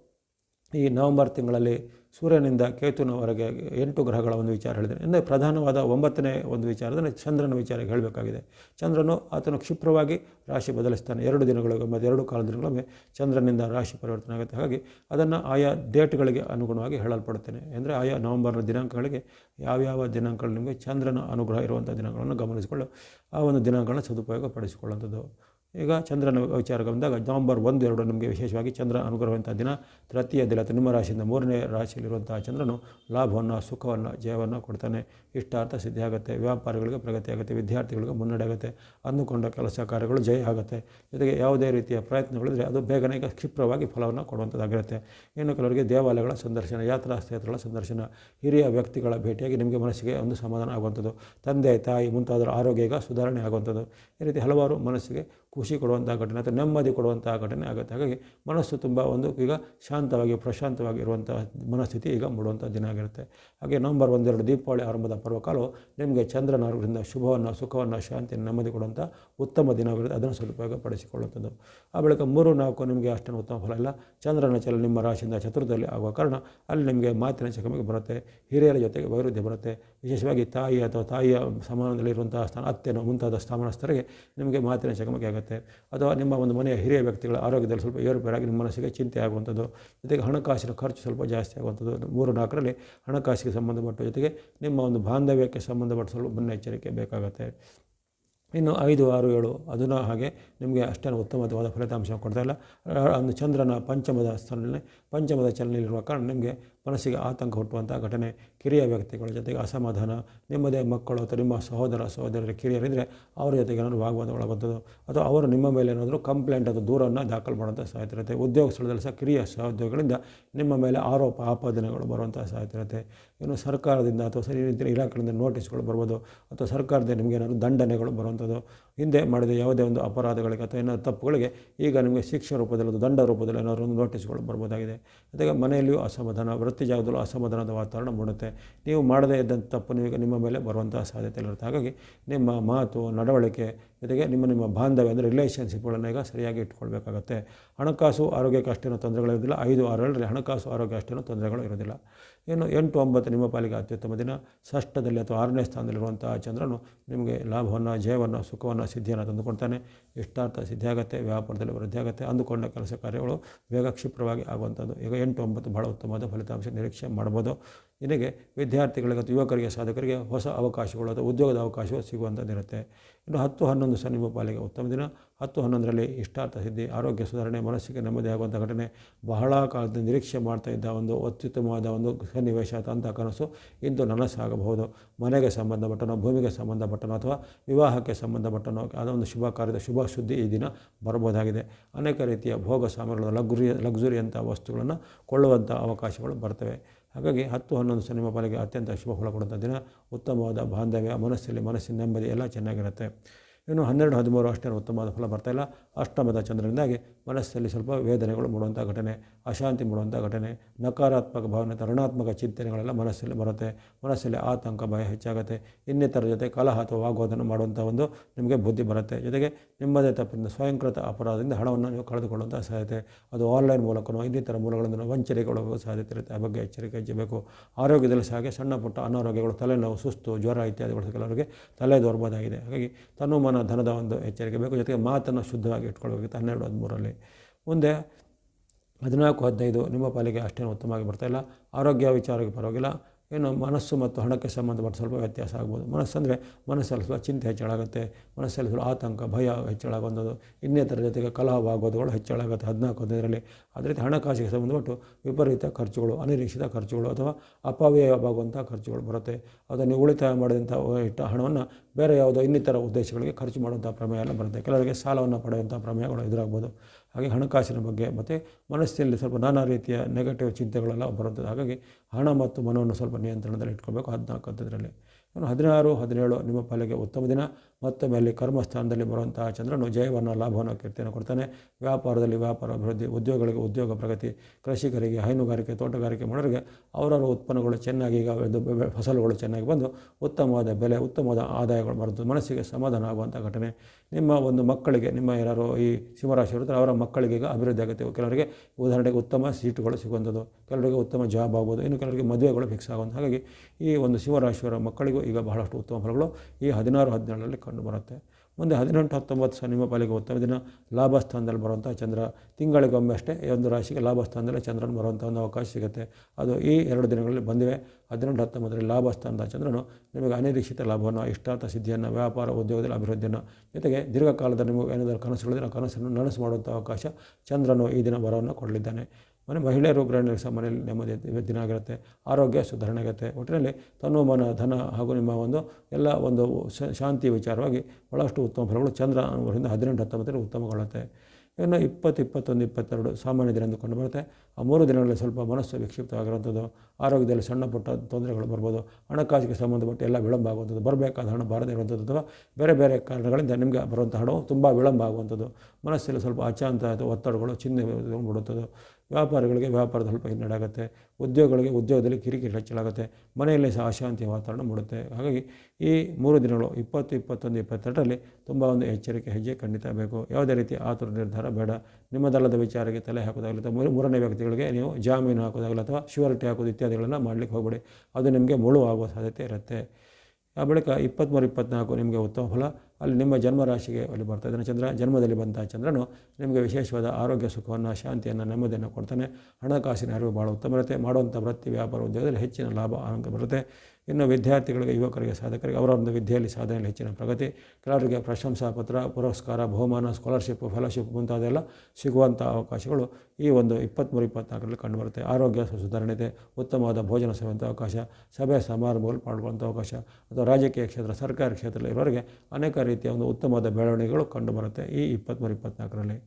S1: ಈ ನವೆಂಬರ್ ತಿಂಗಳಲ್ಲಿ ಸೂರ್ಯನಿಂದ ಕೇತುನವರೆಗೆ ಎಂಟು ಗ್ರಹಗಳ ಒಂದು ವಿಚಾರ ಹೇಳಿದೆ ಅಂದರೆ ಪ್ರಧಾನವಾದ ಒಂಬತ್ತನೇ ಒಂದು ವಿಚಾರ, ಅಂದರೆ ಚಂದ್ರನ ವಿಚಾರ ಹೇಳಬೇಕಾಗಿದೆ. ಚಂದ್ರನು ಆತನು ಕ್ಷಿಪ್ರವಾಗಿ ರಾಶಿ ಬದಲಿಸ್ತಾನೆ. ಎರಡು ದಿನಗಳಿಗೊಮ್ಮೆ ಎರಡು ಕಾಲ ದಿನಗಳೊಮ್ಮೆ ಚಂದ್ರನಿಂದ ರಾಶಿ ಪರಿವರ್ತನೆ ಆಗುತ್ತೆ. ಹಾಗಾಗಿ ಅದನ್ನು ಆಯಾ ಡೇಟ್ಗಳಿಗೆ ಅನುಗುಣವಾಗಿ ಹೇಳಲ್ಪಡುತ್ತೇನೆ. ಅಂದರೆ ಆಯಾ ನವಂಬರ್ನ ದಿನಾಂಕಗಳಿಗೆ ಯಾವ್ಯಾವ ದಿನಾಂಕಗಳು ನಿಮಗೆ ಚಂದ್ರನ ಅನುಗ್ರಹ ಇರುವಂಥ ದಿನಗಳನ್ನು ಗಮನಿಸಿಕೊಳ್ಳು. ಆ ಒಂದು ದಿನಾಂಕಗಳನ್ನ ಸದುಪಯೋಗ ಪಡಿಸಿಕೊಳ್ಳುವಂಥದ್ದು ಈಗ ಚಂದ್ರನ ವಿಚಾರಕ್ಕೆ ಬಂದಾಗ ನವಂಬರ್ ಒಂದು, ಎರಡು ನಮಗೆ ವಿಶೇಷವಾಗಿ ಚಂದ್ರ ಅನುಗ್ರಹವಂಥ ದಿನ. ತೃತೀಯ ದಿನ ನಿಮ್ಮ ರಾಶಿಯಿಂದ ಮೂರನೇ ರಾಶಿಯಲ್ಲಿರುವಂತಹ ಚಂದ್ರನು ಲಾಭವನ್ನು, ಸುಖವನ್ನು, ಜಯವನ್ನು ಕೊಡ್ತಾನೆ. ಇಷ್ಟಾರ್ಥ ಸಿದ್ಧಿ ಆಗುತ್ತೆ. ವ್ಯಾಪಾರಿಗಳಿಗೆ ಪ್ರಗತಿ ಆಗುತ್ತೆ. ವಿದ್ಯಾರ್ಥಿಗಳಿಗೆ ಮುನ್ನಡೆ ಆಗುತ್ತೆ. ಅಂದುಕೊಂಡ ಕೆಲಸ ಕಾರ್ಯಗಳು ಜಯ ಆಗುತ್ತೆ. ಜೊತೆಗೆ ಯಾವುದೇ ರೀತಿಯ ಪ್ರಯತ್ನಗಳಿದ್ರೆ ಅದು ಬೇಗನೆ ಕ್ಷಿಪ್ರವಾಗಿ ಫಲವನ್ನು ಕೊಡುವಂಥದ್ದಾಗಿರುತ್ತೆ ಇನ್ನು ಕೆಲವರಿಗೆ ದೇವಾಲಯಗಳ ಸಂದರ್ಶನ, ಯಾತ್ರಾ ಕ್ಷೇತ್ರಗಳ ಸಂದರ್ಶನ, ಹಿರಿಯ ವ್ಯಕ್ತಿಗಳ ಭೇಟಿಯಾಗಿ ನಿಮಗೆ ಮನಸ್ಸಿಗೆ ಒಂದು ಸಮಾಧಾನ ಆಗುವಂಥದ್ದು. ತಂದೆ, ತಾಯಿ ಮುಂತಾದರ ಆರೋಗ್ಯ ಈಗ ಸುಧಾರಣೆ ಆಗುವಂಥದ್ದು. ಈ ರೀತಿ ಹಲವಾರು ಮನಸ್ಸಿಗೆ ಖುಷಿ ಕೊಡುವಂಥ ಘಟನೆ ಅಥವಾ ನೆಮ್ಮದಿ ಕೊಡುವಂಥ ಘಟನೆ ಆಗುತ್ತೆ. ಹಾಗಾಗಿ ಮನಸ್ಸು ತುಂಬ ಒಂದು ಈಗ ಶಾಂತವಾಗಿ, ಪ್ರಶಾಂತವಾಗಿ ಇರುವಂಥ ಮನಸ್ಥಿತಿ ಈಗ ಮೂಡುವಂಥ ದಿನ ಆಗಿರುತ್ತೆ. ಹಾಗೆ ನವಂಬರ್ ಒಂದೆರಡು ದೀಪಾವಳಿ ಆರಂಭದ ಪರ್ವಕಾಲವು ನಿಮಗೆ ಚಂದ್ರನ ಶುಭವನ್ನು, ಸುಖವನ್ನು, ಶಾಂತಿಯನ್ನು, ನೆಮ್ಮದಿ ಕೊಡುವಂಥ ಉತ್ತಮ ದಿನವಾಗಿರುತ್ತೆ. ಅದನ್ನು ಸದುಪಯೋಗ ಪಡಿಸಿಕೊಳ್ಳುವಂಥದ್ದು ಆ ಬಳಿಕ ಮೂರು, ನಾಲ್ಕು ನಿಮಗೆ ಅಷ್ಟೊಂದು ಉತ್ತಮ ಫಲ ಇಲ್ಲ. ಚಂದ್ರನ ಚಲ ನಿಮ್ಮ ರಾಶಿಯಿಂದ ಚತುರ್ಥದಲ್ಲಿ ಆಗುವ ಕಾರಣ ಅಲ್ಲಿ ನಿಮಗೆ ಮಾತಿನ ಚಕಮಿಗೆ ಬರುತ್ತೆ. ಹಿರಿಯರ ಜೊತೆಗೆ ವೈರುಧ್ಯ ಬರುತ್ತೆ. ವಿಶೇಷವಾಗಿ ತಾಯಿ ಅಥವಾ ತಾಯಿಯ ಸಮಾನದಲ್ಲಿರುವಂತಹ ಸ್ಥಾನ ಅತ್ತೆನೋ ಮುಂತಾದ ಸ್ಥಾನಸ್ಥರಿಗೆ ನಿಮಗೆ ಮಾತಿನ ಚಕಮಕಿ ಆಗುತ್ತೆ. ಅಥವಾ ನಿಮ್ಮ ಒಂದು ಮನೆಯ ಹಿರಿಯ ವ್ಯಕ್ತಿಗಳ ಆರೋಗ್ಯದಲ್ಲಿ ಸ್ವಲ್ಪ ಏರುಪೇರಾಗಿ ನಿಮ್ಮ ಮನಸ್ಸಿಗೆ ಚಿಂತೆ ಆಗುವಂಥದ್ದು, ಜೊತೆಗೆ ಹಣಕಾಸಿನ ಖರ್ಚು ಸ್ವಲ್ಪ ಜಾಸ್ತಿ ಆಗುವಂಥದ್ದು. ಮೂರು ನಾಲ್ಕರಲ್ಲಿ ಹಣಕಾಸಿಗೆ ಸಂಬಂಧಪಟ್ಟ ಜೊತೆಗೆ ನಿಮ್ಮ ಒಂದು ಬಾಂಧವ್ಯಕ್ಕೆ ಸಂಬಂಧಪಟ್ಟ ಸ್ವಲ್ಪ ಮುನ್ನೆಚ್ಚರಿಕೆ ಬೇಕಾಗುತ್ತೆ. ಇನ್ನು ಐದು, ಆರು, ಏಳು, ಅದನ್ನು ಹಾಗೆ ನಿಮಗೆ ಅಷ್ಟೇ ಉತ್ತಮವಾದ ಫಲಿತಾಂಶ ಕೊಡ್ತಾ ಇಲ್ಲ. ಒಂದು ಚಂದ್ರನ ಪಂಚಮದ ಸ್ಥಾನದಲ್ಲಿ, ಪಂಚಮದ ಚಲನೆಯಲ್ಲಿರುವ ಕಾರಣ ನಿಮಗೆ ಮನಸ್ಸಿಗೆ ಆತಂಕ ಹುಟ್ಟುವಂಥ ಘಟನೆ. ಕಿರಿಯ ವ್ಯಕ್ತಿಗಳ ಜೊತೆಗೆ ಅಸಮಾಧಾನ ನಿಮ್ಮದೇ ಮಕ್ಕಳು, ಅಥವಾ ನಿಮ್ಮ ಸಹೋದರ ಸಹೋದರರ ಕಿರಿಯರಿದ್ದರೆ ಅವರ ಜೊತೆಗೆ ಏನಾದರೂ ವಾಗ್ವಾದಗಳಾಗುವಂಥದ್ದು ಅಥವಾ ಅವರು ನಿಮ್ಮ ಮೇಲೆ ಏನಾದರೂ ಕಂಪ್ಲೇಂಟ್ ಅಥವಾ ದೂರನ್ನು ದಾಖಲು ಮಾಡುವಂಥ ಸಾಧ್ಯತೆ ಉದ್ಯೋಗ ಸ್ಥಳದಲ್ಲಿ ಸಹ ಕಿರಿಯ ಸಹೋದ್ಯೋಗಿಗಳಿಂದ ನಿಮ್ಮ ಮೇಲೆ ಆರೋಪ, ಆಪಾದನೆಗಳು ಬರುವಂಥ ಸಾಧ್ಯತೆ ಇನ್ನು ಸರ್ಕಾರದಿಂದ ಅಥವಾ ಸರಿ ರೀತಿಯ ಇಲಾಖೆಯಿಂದ ನೋಟಿಸ್ಗಳು ಬರ್ಬೋದು, ಅಥವಾ ಸರ್ಕಾರದಿಂದ ನಿಮಗೆ ಏನಾದರೂ ದಂಡನೆಗಳು ಬರುವಂಥದ್ದು. ಹಿಂದೆ ಮಾಡಿದ ಯಾವುದೇ ಒಂದು ಅಪರಾಧಗಳಿಗೆ ಅಥವಾ ಏನಾದರೂ ತಪ್ಪುಗಳಿಗೆ ಈಗ ನಿಮಗೆ ಶಿಕ್ಷೆ ರೂಪದಲ್ಲಿ ದಂಡ ರೂಪದಲ್ಲಿ ಏನಾದರೂ ಒಂದು ನೋಟಿಸ್ಗಳು ಬರ್ಬೋದಾಗಿದೆ. ಜೊತೆಗೆ ಮನೆಯಲ್ಲಿಯೂ ಅಸಮಾಧಾನ ವೃತ್ತಿ ಜಾಗದಲ್ಲೂ ಅಸಮಾಧಾನದ ವಾತಾವರಣ ಮೂಡುತ್ತೆ. ನೀವು ಮಾಡದೇ ಇದ್ದಂಥ ತಪ್ಪು ನೀವು ನಿಮ್ಮ ಮೇಲೆ ಬರುವಂಥ ಸಾಧ್ಯತೆ ಇರುತ್ತೆ ಹಾಗಾಗಿ ನಿಮ್ಮ ಮಾತು, ನಡವಳಿಕೆ ಜೊತೆಗೆ ನಿಮ್ಮ ನಿಮ್ಮ ಬಾಂಧವ್ಯ ಅಂದರೆ ರಿಲೇಷನ್ಶಿಪ್ಗಳನ್ನು ಈಗ ಸರಿಯಾಗಿ ಇಟ್ಕೊಳ್ಬೇಕಾಗತ್ತೆ. ಹಣಕಾಸು, ಆರೋಗ್ಯಕ್ಕೆ ಅಷ್ಟೇನೂ ತೊಂದರೆಗಳಿರೋದಿಲ್ಲ ಐದು ಆರು ಹಣಕಾಸು, ಆರೋಗ್ಯ ಅಷ್ಟೇನೂ ತೊಂದರೆಗಳು ಇರೋದಿಲ್ಲ ಇನ್ನು ಎಂಟು ಒಂಬತ್ತು ನಿಮ್ಮ ಪಾಲಿಗೆ ಅತ್ಯುತ್ತಮ ದಿನ. ಷಷ್ಠದಲ್ಲಿ ಅಥವಾ ಆರನೇ ಸ್ಥಾನದಲ್ಲಿರುವಂತಹ ಚಂದ್ರನು ನಿಮಗೆ ಲಾಭವನ್ನು, ಜಯವನ್ನು, ಸುಖವನ್ನು, ಸಿದ್ಧಿಯನ್ನು ತಂದುಕೊಡ್ತಾನೆ. ಇಷ್ಟಾರ್ಥ ಸಿದ್ಧಿಯಾಗತ್ತೆ ವ್ಯಾಪಾರದಲ್ಲಿ ವೃದ್ಧಿಯಾಗುತ್ತೆ ಅಂದುಕೊಂಡ ಕೆಲಸ ಕಾರ್ಯಗಳು ವೇಗ ಕ್ಷಿಪ್ರವಾಗಿ ಆಗುವಂಥದ್ದು. ಈಗ ಎಂಟು ಒಂಬತ್ತು ಬಹಳ ಉತ್ತಮವಾದ ಫಲಿತಾಂಶ ನಿರೀಕ್ಷೆ ಮಾಡ್ಬೋದು. ನಿನಗೆ ವಿದ್ಯಾರ್ಥಿಗಳಿಗೆ ಅಥವಾ ಯುವಕರಿಗೆ, ಸಾಧಕರಿಗೆ ಹೊಸ ಅವಕಾಶಗಳು ಅಥವಾ ಉದ್ಯೋಗದ ಅವಕಾಶಗಳು ಸಿಗುವಂಥದ್ದಿರುತ್ತೆ ಇನ್ನು ಹತ್ತು ಹನ್ನೊಂದು ಸಹ ನಿಮ್ಮ ಪಾಲಿಗೆ ಉತ್ತಮ ದಿನ. ಹತ್ತು ಹನ್ನೊಂದರಲ್ಲಿ ಇಷ್ಟಾರ್ಥ ಸಿದ್ಧಿ, ಆರೋಗ್ಯ ಸುಧಾರಣೆ, ಮನಸ್ಸಿಗೆ ನೆಮ್ಮದಿ ಆಗುವಂಥ ಘಟನೆ, ಬಹಳ ಕಾಲದಿಂದ ನಿರೀಕ್ಷೆ ಮಾಡ್ತಾ ಇದ್ದ ಒಂದು ಅತ್ಯುತ್ತಮವಾದ ಒಂದು ಸನ್ನಿವೇಶ ಅಂತ ಕನಸು ಇಂದು ನನಸಾಗಬಹುದು. ಮನೆಗೆ ಸಂಬಂಧಪಟ್ಟನೋ ಭೂಮಿಗೆ ಸಂಬಂಧಪಟ್ಟನೋ ಅಥವಾ ವಿವಾಹಕ್ಕೆ ಸಂಬಂಧಪಟ್ಟನೋ ಅದೊಂದು ಶುಭ ಕಾರ್ಯದ ಶುಭ ಸುದ್ದಿ ಈ ದಿನ ಬರಬಹುದಾಗಿದೆ. ಅನೇಕ ರೀತಿಯ ಭೋಗ ಸಾಮಗ್ರಿಗಳ ಲಗ್ಸುರಿ ಲಗ್ಸುರಿ ಅಂಥ ವಸ್ತುಗಳನ್ನು ಕೊಳ್ಳುವಂಥ ಅವಕಾಶಗಳು ಬರ್ತವೆ. ಹಾಗಾಗಿ ಹತ್ತು ಹನ್ನೊಂದು ಸಿನಿಮಾ ಪಾಲಿಗೆ ಅತ್ಯಂತ ಶುಭ ಫಲ ದಿನ, ಉತ್ತಮವಾದ ಬಾಂಧವ್ಯ, ಮನಸ್ಸಲ್ಲಿ ಮನಸ್ಸಿನ ನೆಮ್ಮದಿ ಎಲ್ಲ ಚೆನ್ನಾಗಿರುತ್ತೆ. ಇನ್ನು ಹನ್ನೆರಡು, ಹದಿಮೂರು ಅಷ್ಟೇನು ಉತ್ತಮವಾದ ಫಲ ಬರ್ತಾಯಿಲ್ಲ ಅಷ್ಟಮದ ಚಂದ್ರನಿಂದಾಗಿ ಮನಸ್ಸಲ್ಲಿ ಸ್ವಲ್ಪ ವೇದನೆಗಳು ಮೂಡುವಂಥ ಘಟನೆ, ಅಶಾಂತಿ ಮೂಡುವಂಥ ಘಟನೆ, ನಕಾರಾತ್ಮಕ ಭಾವನೆ, ಋಣಾತ್ಮಕ ಚಿಂತನೆಗಳೆಲ್ಲ ಮನಸ್ಸಲ್ಲಿ ಬರುತ್ತೆ. ಮನಸ್ಸಲ್ಲಿ ಆತಂಕ, ಭಯ ಹೆಚ್ಚಾಗುತ್ತೆ. ಇನ್ನಿತರ ಜೊತೆ ಕಲಹ ಅಥವಾ ವಾಗ್ವಾದನ ಮಾಡುವಂಥ ಒಂದು ನಿಮಗೆ ಬುದ್ಧಿ ಬರುತ್ತೆ. ಜೊತೆಗೆ ನಿಮ್ಮದೇ ತಪ್ಪಿಂದ ಸ್ವಯಂಕೃತ ಅಪರಾಧದಿಂದ ಹಣವನ್ನು ನೀವು ಕಳೆದುಕೊಳ್ಳುವಂಥ ಸಾಧ್ಯತೆ. ಅದು ಆನ್ಲೈನ್ ಮೂಲಕನೋ, ಇನ್ನಿತರ ಮೂಲಗಳಿಂದ ವಂಚನೆಗೊಳಗುವ ಸಾಧ್ಯತೆ ಇರುತ್ತೆ. ಆ ಬಗ್ಗೆ ಎಚ್ಚರಿಕೆ ವಹಿಸಬೇಕು ಆರೋಗ್ಯದಲ್ಲಿ ಸಹ ಹಾಗೆ ಸಣ್ಣ ಪುಟ್ಟ ಅನಾರೋಗ್ಯಗಳು, ತಲೆನೋವು, ಸುಸ್ತು, ಜ್ವರ ಇತ್ಯಾದಿಗಳು ಕೆಲವರಿಗೆ ತಲೆ ದೊರಬೋದಾಗಿದೆ ಹಾಗಾಗಿ ತನು ಮನ ಧನದ ಒಂದು ಎಚ್ಚರಿಕೆ ಬೇಕು. ಜೊತೆಗೆ ಮಾತನ್ನು ಶುದ್ಧವಾಗಿ ಇಟ್ಕೊಳ್ಬೇಕಿತ್ತು ಹನ್ನೆರಡು, ಹದಿಮೂರರಲ್ಲಿ. ಮುಂದೆ ಹದಿನಾಲ್ಕು, ಹದಿನೈದು ನಿಮ್ಮ ಪಾಲಿಗೆ ಅಷ್ಟೇನು ಉತ್ತಮವಾಗಿ ಬರ್ತಾಯಿಲ್ಲ ಆರೋಗ್ಯ ವಿಚಾರಕ್ಕೆ ಪರವಾಗಿಲ್ಲ. ಏನು ಮನಸ್ಸು ಮತ್ತು ಹಣಕ್ಕೆ ಸಂಬಂಧಪಟ್ಟ ಸ್ವಲ್ಪ ವ್ಯತ್ಯಾಸ ಆಗ್ಬೋದು. ಮನಸ್ಸಂದರೆ ಮನಸ್ಸಲ್ಲಿ ಸ್ವಲ್ಪ ಚಿಂತೆ ಹೆಚ್ಚಳಾಗುತ್ತೆ. ಮನಸ್ಸಲ್ಲಿ ಸ್ವಲ್ಪ ಆತಂಕ, ಭಯ ಹೆಚ್ಚಳಾಗುವಂಥದ್ದು. ಇನ್ನಿತರ ಜೊತೆಗೆ ಕಲಹವಾಗೋದುಗಳು ಹೆಚ್ಚಳಾಗುತ್ತೆ. ಹದಿನಾಲ್ಕು, ಹದಿನೈದರಲ್ಲಿ. ಅದೇ ರೀತಿ ಹಣಕಾಸಿಗೆ ಸಂಬಂಧಪಟ್ಟು ವಿಪರೀತ ಖರ್ಚುಗಳು, ಅನಿರೀಕ್ಷಿತ ಖರ್ಚುಗಳು ಅಥವಾ ಅಪವ್ಯಯವಾಗುವಂಥ ಖರ್ಚುಗಳು ಬರುತ್ತೆ. ಅದನ್ನು ಉಳಿತಾಯ ಮಾಡಿದಂಥ ಇಟ್ಟ ಹಣವನ್ನು ಬೇರೆ ಯಾವುದೋ ಇನ್ನಿತರ ಉದ್ದೇಶಗಳಿಗೆ ಖರ್ಚು ಮಾಡುವಂಥ ಪ್ರಮೇಯ ಎಲ್ಲ ಬರುತ್ತೆ. ಕೆಲವರಿಗೆ ಸಾಲವನ್ನು ಪಡೆಯುವಂಥ ಪ್ರಮೇಯಗಳು ಎದುರಾಗ್ಬೋದು. ಹಾಗೆ ಹಣಕಾಸಿನ ಬಗ್ಗೆ ಮತ್ತು ಮನಸ್ಸಿನಲ್ಲಿ ಸ್ವಲ್ಪ ನಾನಾ ರೀತಿಯ ನೆಗೆಟಿವ್ ಚಿಂತೆಗಳೆಲ್ಲ ಬರುತ್ತದೆ. ಹಾಗಾಗಿ ಹಣ ಮತ್ತು ಮನವನ್ನು ಸ್ವಲ್ಪ ನಿಯಂತ್ರಣದಲ್ಲಿ ಇಟ್ಕೋಬೇಕು. ಹದಿನಾಲ್ಕು ಹತ್ತದರಲ್ಲಿ. ಇನ್ನು ಹದಿನಾರು, ಹದಿನೇಳು ನಿಮ್ಮ ಪಾಲಿಗೆ ಉತ್ತಮ ದಿನ. ಮತ್ತೊಮ್ಮೆ ಅಲ್ಲಿ ಕರ್ಮಸ್ಥಾನದಲ್ಲಿ ಬರುವಂತಹ ಚಂದ್ರನು ಜಯವನ್ನು, ಲಾಭವನ್ನು, ಕೀರ್ತಿಯನ್ನು ಕೊಡ್ತಾನೆ. ವ್ಯಾಪಾರದಲ್ಲಿ ವ್ಯಾಪಾರ, ಅಭಿವೃದ್ಧಿ, ಉದ್ಯೋಗಗಳಿಗೆ ಉದ್ಯೋಗ ಪ್ರಗತಿ, ಕೃಷಿಕರಿಗೆ, ಹೈನುಗಾರಿಕೆ, ತೋಟಗಾರಿಕೆ ಮಾಡೋರಿಗೆ ಅವರವರ ಉತ್ಪನ್ನಗಳು ಚೆನ್ನಾಗಿ ಈಗ ಫಸಲುಗಳು ಚೆನ್ನಾಗಿ ಬಂದು ಉತ್ತಮವಾದ ಬೆಲೆ, ಉತ್ತಮವಾದ ಆದಾಯಗಳು ಬರುತ್ತದೆ ಮನಸ್ಸಿಗೆ ಸಮಾಧಾನ ಆಗುವಂಥ ಘಟನೆ. ನಿಮ್ಮ ಒಂದು ಮಕ್ಕಳಿಗೆ, ನಿಮ್ಮ ಏನಾದರೂ ಈ ಸಿಂಹರಾಶಿ ಇರುತ್ತೆ ಅವರ ಮಕ್ಕಳಿಗೆ ಈಗ ಅಭಿವೃದ್ಧಿ ಆಗುತ್ತೆ. ಕೆಲವರಿಗೆ ಉದಾಹರಣೆಗೆ ಉತ್ತಮ ಸೀಟುಗಳು ಸಿಗುವಂಥದ್ದು, ಕೆಲವರಿಗೆ ಉತ್ತಮ ಜಾಬ್ ಆಗ್ಬೋದು, ಇನ್ನು ಕೆಲವರಿಗೆ ಮದುವೆಗಳು ಫಿಕ್ಸ್ ಆಗುವಂಥ ಹಾಗಾಗಿ ಈ ಒಂದು ಸಿಂಹರಾಶಿಯವರ ಮಕ್ಕಳಿಗೂ ಈಗ ಬಹಳಷ್ಟು ಉತ್ತಮ ಫಲಗಳು ಈ ಹದಿನಾರು, ಹದಿನೇಳರಲ್ಲಿ ಕಂಡು ಬರುತ್ತೆ. ಮುಂದೆ ಹದಿನೆಂಟು ಹತ್ತೊಂಬತ್ತು ಸಹ ನಿಮ್ಮ ಪಾಲಿಗೆ ಉತ್ತಮ ದಿನ ಲಾಭ ಸ್ಥಾನದಲ್ಲಿ ಬರುವಂಥ ಚಂದ್ರ, ತಿಂಗಳಿಗೊಮ್ಮೆ ಅಷ್ಟೇ ಒಂದು ರಾಶಿಗೆ ಲಾಭಸ್ಥಾನದಲ್ಲಿ ಚಂದ್ರನ ಬರುವಂಥ ಒಂದು ಅವಕಾಶ ಸಿಗುತ್ತೆ. ಅದು ಈ ಎರಡು ದಿನಗಳಲ್ಲಿ ಬಂದಿವೆ. ಹದಿನೆಂಟು ಹತ್ತೊಂಬತ್ತರಲ್ಲಿ ಲಾಭಸ್ಥಾನದ ಚಂದ್ರನು ನಿಮಗೆ ಅನಿರೀಕ್ಷಿತ ಲಾಭವನ್ನು, ಇಷ್ಟಾರ್ಥ ಸಿದ್ಧಿಯನ್ನು, ವ್ಯಾಪಾರ ಉದ್ಯೋಗದಲ್ಲಿ ಅಭಿವೃದ್ಧಿಯನ್ನು, ಜೊತೆಗೆ ದೀರ್ಘಕಾಲದ ನಿಮಗೆ ಏನಾದರೂ ಕನಸುಗಳಿದ್ರೆ ಕನಸನ್ನು ನನಸು ಮಾಡುವಂಥ ಅವಕಾಶ ಚಂದ್ರನು ಈ ದಿನ ಬರವನ್ನು ಕೊಡಲಿದ್ದಾನೆ. ಮನೆ ಮಹಿಳೆಯರು ಗೃಹಿಣಿಯರು ಸಹ ಮನೆಯಲ್ಲಿ ನೆಮ್ಮದಿ ದಿನ ಆಗಿರುತ್ತೆ, ಆರೋಗ್ಯ ಸುಧಾರಣೆ ಆಗುತ್ತೆ. ಒಟ್ಟಿನಲ್ಲಿ ತನು, ಮನ, ಧನ ಹಾಗೂ ನಿಮ್ಮ ಒಂದು ಎಲ್ಲ ಒಂದು ಶಾಂತಿ ವಿಚಾರವಾಗಿ ಭಾಳಷ್ಟು ಉತ್ತಮ ಫಲಗಳು ಚಂದ್ರ ಅವರಿಂದ ಹದಿನೆಂಟು, ಹತ್ತೊಂಬತ್ತರಲ್ಲಿ ಉತ್ತಮಗೊಳ್ಳುತ್ತೆ. ಇನ್ನು ಇಪ್ಪತ್ತು, ಇಪ್ಪತ್ತೊಂದು, ಇಪ್ಪತ್ತೆರಡು ಸಾಮಾನ್ಯ ದಿನ ಕಂಡು ಬರುತ್ತೆ. ಆ ಮೂರು ದಿನಗಳಲ್ಲಿ ಸ್ವಲ್ಪ ಮನಸ್ಸು ವಿಕ್ಷಿಪ್ತವಾಗಿರುವಂಥದ್ದು, ಆರೋಗ್ಯದಲ್ಲಿ ಸಣ್ಣ ಪುಟ್ಟ ತೊಂದರೆಗಳು ಬರ್ಬೋದು, ಹಣಕಾಸಿಗೆ ಸಂಬಂಧಪಟ್ಟ ಎಲ್ಲ ವಿಳಂಬ ಆಗುವಂಥದ್ದು, ಬರಬೇಕಾದ ಹಣ ಬಾರದೇ ಇರುವಂಥದ್ದು ಅಥವಾ ಬೇರೆ ಬೇರೆ ಕಾರಣಗಳಿಂದ ನಿಮಗೆ ಬರುವಂಥ ಹಣವು ತುಂಬ ವಿಳಂಬ ಆಗುವಂಥದ್ದು, ಮನಸ್ಸಲ್ಲಿ ಸ್ವಲ್ಪ ಅಚಾಂತ ಅಥವಾ ಒತ್ತಡಗಳು, ಚಿಂತೆ ಬಿಡುತ್ತದೆ ವ್ಯಾಪಾರಿಗಳಿಗೆ ವ್ಯಾಪಾರದ ಸ್ವಲ್ಪ ಹಿನ್ನಡೆ ಆಗುತ್ತೆ. ಉದ್ಯೋಗಗಳಿಗೆ ಉದ್ಯೋಗದಲ್ಲಿ ಕಿರಿಕಿರಿ ಹೆಚ್ಚಳಾಗುತ್ತೆ. ಮನೆಯಲ್ಲಿ ಸಹ ಅಶಾಂತಿ ವಾತಾವರಣ ಮೂಡುತ್ತೆ. ಹಾಗಾಗಿ ಈ ಮೂರು ದಿನಗಳು, ಇಪ್ಪತ್ತು, ಇಪ್ಪತ್ತೊಂದು, ಇಪ್ಪತ್ತೆರಡರಲ್ಲಿ ತುಂಬ ಒಂದು ಎಚ್ಚರಿಕೆ, ಹೆಜ್ಜೆ ಖಂಡಿತ ಬೇಕು. ಯಾವುದೇ ರೀತಿ ಆತುರ ನಿರ್ಧಾರ ಬೇಡ. ನಿಮ್ಮದಲ್ಲದ ವಿಚಾರಕ್ಕೆ ತಲೆ ಹಾಕೋದಾಗಲಿ ಅಥವಾ ಮೂರು- ಮೂರನೇ ವ್ಯಕ್ತಿಗಳಿಗೆ ನೀವು ಜಾಮೀನು ಹಾಕೋದಾಗಲಿ ಅಥವಾ ಶ್ಯೂರಿಟಿ ಹಾಕೋದು ಇತ್ಯಾದಿಗಳನ್ನು ಮಾಡಲಿಕ್ಕೆ ಹೋಗಬೇಡಿ. ಅದು ನಿಮಗೆ ಮುಳುವಾಗುವ ಸಾಧ್ಯತೆ ಇರುತ್ತೆ. ಆ ಬಳಿಕ ಇಪ್ಪತ್ತ್ಮೂರು ಇಪ್ಪತ್ತ್ನಾಲ್ಕು ನಿಮಗೆ ಉತ್ತಮ ಫಲ ಅಲ್ಲಿ ನಿಮ್ಮ ಜನ್ಮರಾಶಿಗೆ ಅಲ್ಲಿ ಬರ್ತಾ ಇದ್ದಾನೆ ಚಂದ್ರ. ಜನ್ಮದಲ್ಲಿ ಬಂದ ಚಂದ್ರನು ನಿಮಗೆ ವಿಶೇಷವಾದ ಆರೋಗ್ಯ ಸುಖವನ್ನು, ಶಾಂತಿಯನ್ನು, ನೆಮ್ಮದಿಯನ್ನು ಕೊಡ್ತಾನೆ. ಹಣಕಾಸಿನ ಅರಿವು ಭಾಳ ಉತ್ತಮ ಇರುತ್ತೆ. ಮಾಡುವಂಥ ವೃತ್ತಿ ವ್ಯಾಪಾರ ಉದ್ಯೋಗದಲ್ಲಿ ಹೆಚ್ಚಿನ ಲಾಭ ಆನಂದ ಬರುತ್ತೆ. ಇನ್ನು ವಿದ್ಯಾರ್ಥಿಗಳಿಗೆ, ಯುವಕರಿಗೆ, ಸಾಧಕರಿಗೆ ಅವರ ಒಂದು ವಿದ್ಯೆಯಲ್ಲಿ ಸಾಧನೆಯಲ್ಲಿ ಹೆಚ್ಚಿನ ಪ್ರಗತಿ, ಕೆಲವರಿಗೆ ಪ್ರಶಂಸಾ ಪತ್ರ, ಪುರಸ್ಕಾರ, ಬಹುಮಾನ, ಸ್ಕಾಲರ್ಶಿಪ್, ಫೆಲೋಶಿಪ್ ಮುಂತಾದೆಲ್ಲ ಸಿಗುವಂಥ ಅವಕಾಶಗಳು ಈ ಒಂದು ಇಪ್ಪತ್ತ್ಮೂರು, ಇಪ್ಪತ್ತ್ನಾಲ್ಕರಲ್ಲಿ ಕಂಡುಬರುತ್ತೆ. ಆರೋಗ್ಯ ಸುಧಾರಣೆ ಉತ್ತಮವಾದ ಭೋಜನ ಸೇವಂಥ ಅವಕಾಶ, ಸಭೆ ಸಮಾರಂಭಗಳು ಪಾಲ್ಗೊಳ್ಳುವಂಥ ಅವಕಾಶ, ಅಥವಾ ರಾಜಕೀಯ ಕ್ಷೇತ್ರ, ಸರ್ಕಾರಿ ಕ್ಷೇತ್ರದಲ್ಲಿ ಇರೋರಿಗೆ ಅನೇಕ ರೀತಿಯ ಒಂದು ಉತ್ತಮವಾದ ಬೆಳವಣಿಗೆಗಳು ಕಂಡುಬರುತ್ತೆ ಈ ಇಪ್ಪತ್ತ್ಮೂರು, ಇಪ್ಪತ್ತ್ನಾಲ್ಕರಲ್ಲಿ.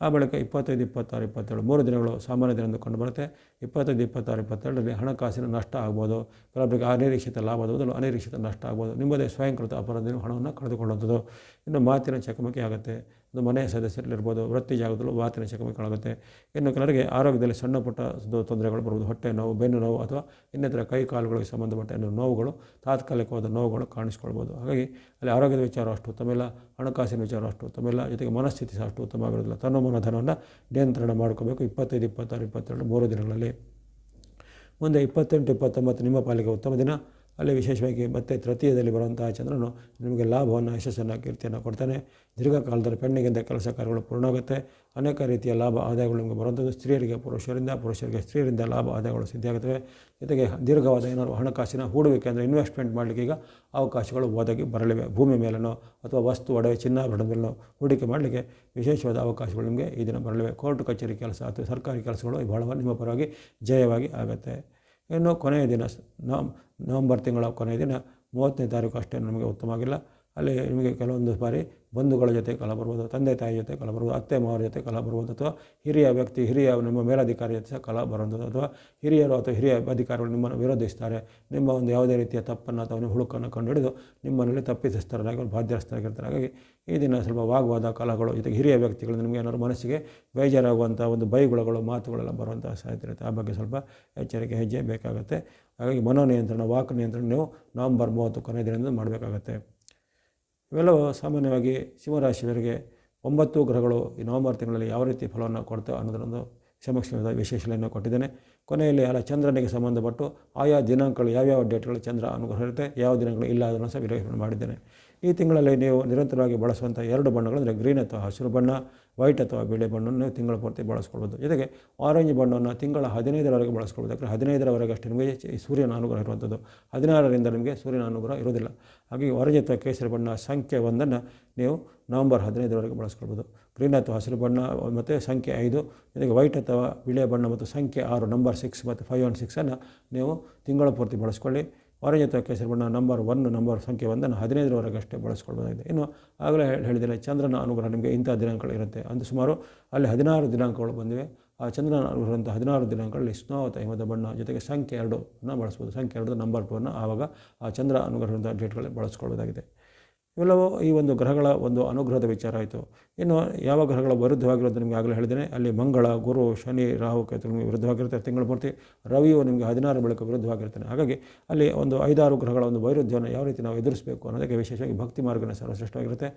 S1: ಆ ಬಳಿಕ ಇಪ್ಪತ್ತೈದು, ಇಪ್ಪತ್ತಾರು, ಇಪ್ಪತ್ತೇಳು ಮೂರು ದಿನಗಳು ಸಾಮಾನ್ಯ ದಿನ ಕಂಡು ಕಂಡುಬರುತ್ತೆ ಇಪ್ಪತ್ತೈದು, ಇಪ್ಪತ್ತಾರು ಇಪ್ಪತ್ತೆರಡರಲ್ಲಿ ಹಣಕಾಸಿನ ನಷ್ಟ ಆಗ್ಬೋದು. ಕೆಲವೊಬ್ಬರಿಗೆ ಅನಿರೀಕ್ಷಿತ ಲಾಭ ಬದಲು ಅನಿರೀಕ್ಷಿತ ನಷ್ಟ ಆಗ್ಬೋದು. ನಿಮ್ಮದೇ ಸ್ವಯಂಕೃತ ಅಪರಾಧದಿಂದ ಹಣವನ್ನು ಕಳೆದುಕೊಳ್ಳುವಂಥದ್ದು. ಇನ್ನು ಮಾತಿನ ಚಕಮಕಿ ಆಗುತ್ತೆ. ಒಂದು ಮನೆಯ ಸದಸ್ಯರಲ್ಲಿರ್ಬೋದು ವೃತ್ತಿ ಜಾಗದಲ್ಲೂ ಮಾತಿನ ಕಾಣುತ್ತೆ ಇನ್ನು ಕೆಲವರಿಗೆ ಆರೋಗ್ಯದಲ್ಲಿ ಸಣ್ಣ ಪುಟ್ಟ ತೊಂದರೆಗಳು ಬರ್ಬೋದು. ಹೊಟ್ಟೆ ನೋವು, ಬೆನ್ನು ನೋವು ಅಥವಾ ಇನ್ನಿತರ ಕೈ ಕಾಲುಗಳಿಗೆ ಸಂಬಂಧಪಟ್ಟ ನೋವುಗಳು, ತಾತ್ಕಾಲಿಕವಾದ ನೋವುಗಳು ಕಾಣಿಸ್ಕೊಳ್ಬೋದು. ಹಾಗಾಗಿ ಅಲ್ಲಿ ಆರೋಗ್ಯದ ವಿಚಾರ ಅಷ್ಟು ಇಲ್ಲ, ಹಣಕಾಸಿನ ವಿಚಾರ ಅಷ್ಟು ಇಲ್ಲ, ಜೊತೆಗೆ ಮನಸ್ಥಿತಿ ಸಹ ಅಷ್ಟು ಉತ್ತಮ ಆಗಿರೋದಿಲ್ಲ. ತನ್ನ ಮನಧನವನ್ನು ನಿಯಂತ್ರಣ ಮಾಡ್ಕೋಬೇಕು. ಇಪ್ಪತ್ತೈದು, ಇಪ್ಪತ್ತಾರು, ಇಪ್ಪತ್ತೆರಡು, ಮೂರು ದಿನಗಳಲ್ಲಿ. ಮುಂದೆ ಇಪ್ಪತ್ತೆಂಟು, ಇಪ್ಪತ್ತೊಂಬತ್ತು ನಿಮ್ಮ ಪಾಲಿಗೆ ಉತ್ತಮ ದಿನ. ಅಲ್ಲಿ ವಿಶೇಷವಾಗಿ ಮತ್ತೆ ತೃತೀಯದಲ್ಲಿ ಬರುವಂತಹ ಚಂದ್ರನು ನಿಮಗೆ ಲಾಭವನ್ನು, ಯಶಸ್ಸನ್ನು, ಕೀರ್ತಿಯನ್ನು ಕೊಡ್ತಾನೆ. ದೀರ್ಘಕಾಲದಲ್ಲಿ ಪೆಣ್ಣಿಗಿಂತ ಕೆಲಸ ಕಾರ್ಯಗಳು ಪೂರ್ಣವಾಗುತ್ತೆ. ಅನೇಕ ರೀತಿಯ ಲಾಭ ಆದಾಯಗಳು ನಿಮಗೆ ಬರುವಂಥದ್ದು. ಸ್ತ್ರೀಯರಿಗೆ, ಪುರುಷರಿಂದ, ಪುರುಷರಿಗೆ ಸ್ತ್ರೀಯರಿಂದ ಲಾಭ ಆದಾಯಗಳು ಸಿದ್ಧಿಯಾಗುತ್ತವೆ. ಜೊತೆಗೆ ದೀರ್ಘವಾದ ಏನಾದರೂ ಹಣಕಾಸಿನ ಹೂಡುವಿಕೆ ಅಂದರೆ ಇನ್ವೆಸ್ಟ್ಮೆಂಟ್ ಮಾಡಲಿಕ್ಕೆ ಈಗ ಅವಕಾಶಗಳು ಒದಗಿ ಬರಲಿವೆ. ಭೂಮಿ ಮೇಲನೋ ಅಥವಾ ವಸ್ತು ಒಡವೆ ಚಿನ್ನಾಭರಣದ ಮೇಲೋ ಹೂಡಿಕೆ ಮಾಡಲಿಕ್ಕೆ ವಿಶೇಷವಾದ ಅವಕಾಶಗಳು ನಿಮಗೆ ಈ ದಿನ ಬರಲಿವೆ. ಕೋರ್ಟ್ ಕಚೇರಿ ಕೆಲಸ ಅಥವಾ ಸರ್ಕಾರಿ ಕೆಲಸಗಳು ಬಹಳ ನಿಮ್ಮ ಪರವಾಗಿ ಜಯವಾಗಿ ಆಗುತ್ತೆ. ಇನ್ನು ಕೊನೆಯ ದಿನ ನವಂಬರ್ ತಿಂಗಳ ಕೊನೆಯ ದಿನ ಮೂವತ್ತನೇ ತಾರೀಕು ಅಷ್ಟೇ ನಮಗೆ ಉತ್ತಮವಾಗಿಲ್ಲ. ಅಲ್ಲಿ ನಿಮಗೆ ಕೆಲವೊಂದು ಬಾರಿ ಬಂಧುಗಳ ಜೊತೆ ಕಲ ಬರ್ಬೋದು ತಂದೆ ತಾಯಿ ಜೊತೆ ಕಲ ಬರ್ಬೋದು ಅತ್ತೆ ಮಾವರ ಜೊತೆ ಕಲ ಬರ್ಬೋದು ಅಥವಾ ಹಿರಿಯ ವ್ಯಕ್ತಿ, ಹಿರಿಯ ನಿಮ್ಮ ಮೇಲಾಧಿಕಾರಿ ಜೊತೆ ಸಹ ಕಲ ಬರುವಂಥದ್ದು ಅಥವಾ ಹಿರಿಯರು ಅಥವಾ ಹಿರಿಯ ಅಧಿಕಾರಿಗಳು ನಿಮ್ಮನ್ನು ವಿರೋಧಿಸ್ತಾರೆ. ನಿಮ್ಮ ಒಂದು ಯಾವುದೇ ರೀತಿಯ ತಪ್ಪನ್ನು ಅಥವಾ ಹುಳುಕನ್ನು ಕಂಡುಹಿಡಿದು ನಿಮ್ಮಲ್ಲಿ ತಪ್ಪಿತಸ್ಥರಾಗಿ ಬಾಧ್ಯಸ್ಥರಾಗಿರ್ತಾರೆ. ಹಾಗಾಗಿ ಈ ದಿನ ಸ್ವಲ್ಪ ವಾಗ್ವಾದ ಕಲಹಗಳು ಜೊತೆಗೆ ಹಿರಿಯ ವ್ಯಕ್ತಿಗಳು ನಿಮಗೆ ಏನಾದರೂ ಮನಸ್ಸಿಗೆ ಬೇಜಾರಾಗುವಂಥ ಒಂದು ಬೈಗುಳಗಳು, ಮಾತುಗಳೆಲ್ಲ ಬರುವಂಥ ಸಾಧ್ಯತೆ ಇರುತ್ತೆ. ಆ ಬಗ್ಗೆ ಸ್ವಲ್ಪ ಎಚ್ಚರಿಕೆ, ಹೆಜ್ಜೆ ಬೇಕಾಗುತ್ತೆ. ಹಾಗಾಗಿ ಮನೋನಿಯಂತ್ರಣ, ವಾಕ್ ನಿಯಂತ್ರಣ ನೀವು ನವಂಬರ್ ಮೂವತ್ತು ಕೊನೆಯ ದಿನದಿಂದ ಮಾಡಬೇಕಾಗತ್ತೆ. ಇವೆಲ್ಲವೂ ಸಾಮಾನ್ಯವಾಗಿ ಸಿಂಹರಾಶಿಯವರಿಗೆ ಒಂಬತ್ತು ಗ್ರಹಗಳು ಈ ನವಂಬರ್ ತಿಂಗಳಲ್ಲಿ ಯಾವ ರೀತಿ ಫಲವನ್ನು ಕೊಡ್ತವೆ ಅನ್ನೋದರೊಂದು ಸಮಕ್ಷಮದ ವಿಶೇಷಣೆಯನ್ನು ಕೊಟ್ಟಿದ್ದೇನೆ. ಕೊನೆಯಲ್ಲಿ ಅಲ್ಲ ಚಂದ್ರನಿಗೆ ಸಂಬಂಧಪಟ್ಟು ಆಯಾ ದಿನಾಂಕಗಳು ಯಾವ್ಯಾವ ಡೇಟ್ಗಳು ಚಂದ್ರ ಅನುಗ್ರಹ ಇರುತ್ತೆ, ಯಾವ ದಿನಗಳು ಇಲ್ಲ ಅದನ್ನು ಸಹ ವಿರೋಧ ಮಾಡಿದ್ದೇನೆ. ಈ ತಿಂಗಳಲ್ಲಿ ನೀವು ನಿರಂತರವಾಗಿ ಬಳಸುವಂಥ ಎರಡು ಬಣ್ಣಗಳು ಅಂದರೆ ಗ್ರೀನ್ ಅಥವಾ ಹಸಿರು ಬಣ್ಣ ವೈಟ್ ಅಥವಾ ಬಿಳಿ ಬಣ್ಣವನ್ನು ತಿಂಗಳ ಪೂರ್ತಿ ಬಳಸ್ಕೊಳ್ಬೋದು. ಜೊತೆಗೆ ಆರೆಂಜ್ ಬಣ್ಣವನ್ನು ತಿಂಗಳ ಹದಿನೈದರವರೆಗೆ ಬಳಸ್ಕೊಳ್ಬೋದು. ಯಾಕಂದರೆ ಹದಿನೈದರವರೆಗೆ ಅಷ್ಟೇ ನಿಮಗೆ ಸೂರ್ಯನ ಅನುಗ್ರಹ ಇರುವಂಥದ್ದು. ಹದಿನಾರರಿಂದ ನಿಮಗೆ ಸೂರ್ಯನ ಅನುಗ್ರಹ ಇರೋದಿಲ್ಲ ಹಾಗಾಗಿ ಆರೆಂಜ್ ಅಥವಾ ಕೇಸರಿ ಬಣ್ಣ ಸಂಖ್ಯೆ ಒಂದನ್ನು ನೀವು ನವಂಬರ್ ಹದಿನೈದರವರೆಗೆ ಬಳಸ್ಕೊಳ್ಬೋದು. ಗ್ರೀನ್ ಅಥವಾ ಹಸಿರು ಬಣ್ಣ ಮತ್ತು ಸಂಖ್ಯೆ ಐದು, ಜೊತೆಗೆ ವೈಟ್ ಅಥವಾ ಬಿಳಿಯ ಬಣ್ಣ ಮತ್ತು ಸಂಖ್ಯೆ ಆರು ನಂಬರ್ ಸಿಕ್ಸ್ ಮತ್ತು ಫೈವ್ ಒನ್ ಸಿಕ್ಸನ್ನು ನೀವು ತಿಂಗಳ ಪೂರ್ತಿ ಬಳಸ್ಕೊಳ್ಳಿ. ಅಥವಾ ಕೇಸರಿ ಬಣ್ಣ ನಂಬರ್ ಒನ್ ನಂಬರ್ ಸಂಖ್ಯೆ ಒಂದನ್ನು ಹದಿನೈದರವರೆಗೆ ಅಷ್ಟೇ ಬಳಸ್ಕೊಳ್ಬೋದಾಗಿದೆ. ಇನ್ನು ಆಗಲೇ ಹೇಳಿ- ಹೇಳಿದ್ದೇನೆ, ಚಂದ್ರನ ಅನುಗ್ರಹ ನಿಮಗೆ ಇಂಥ ದಿನಾಂಕಗಳು ಇರುತ್ತೆ ಅಂತ. ಸುಮಾರು ಅಲ್ಲಿ ಹದಿನಾರು ದಿನಾಂಕಗಳು ಬಂದಿವೆ. ಆ ಚಂದ್ರನ ಅನುಗ್ರಹದಂಥ ಹದಿನಾರು ದಿನಾಂಕಗಳಲ್ಲಿ ಸ್ನೋ ಅಥವಾ ಹಿಮದ ಬಣ್ಣ ಜೊತೆಗೆ ಸಂಖ್ಯೆ ಎರಡನ್ನು ಬಳಸ್ಬೋದು. ಸಂಖ್ಯೆ ಎರಡು ನಂಬರ್ ಟೂವನ್ನು ಆವಾಗ ಆ ಚಂದ್ರ ಅನುಗ್ರಹದಂಥ ಡೇಟ್ಗಳಲ್ಲಿ ಬಳಸ್ಕೊಳ್ಳೋದಾಗಿದೆ ಇವೆಲ್ಲವೂ ಈ ಒಂದು ಗ್ರಹಗಳ ಒಂದು ಅನುಗ್ರಹದ ವಿಚಾರ ಆಯಿತು. ಇನ್ನು ಯಾವ ಗ್ರಹಗಳ ವಿರುದ್ಧವಾಗಿರೋದು ನಿಮಗೆ ಆಗಲೇ ಹೇಳಿದ್ದೇನೆ. ಅಲ್ಲಿ ಮಂಗಳ, ಗುರು, ಶನಿ, ರಾಹು ಕೇತು ನಿಮಗೆ ವಿರುದ್ಧವಾಗಿರ್ತಾರೆ ತಿಂಗಳ ಪೂರ್ತಿ ರವಿಯು ನಿಮಗೆ ಹದಿನಾರು ಬೆಳಕು ವಿರುದ್ಧವಾಗಿರ್ತಾನೆ ಹಾಗಾಗಿ ಅಲ್ಲಿ ಒಂದು ಐದಾರು ಗ್ರಹಗಳ ಒಂದು ವೈರುಧ್ಯವನ್ನು ಯಾವ ರೀತಿ ನಾವು ಎದುರಿಸಬೇಕು ಅನ್ನೋದಕ್ಕೆ ವಿಶೇಷವಾಗಿ ಭಕ್ತಿ ಮಾರ್ಗನ ಸರ್ವಶ್ರೇಷ್ಠವಾಗಿರುತ್ತೆ.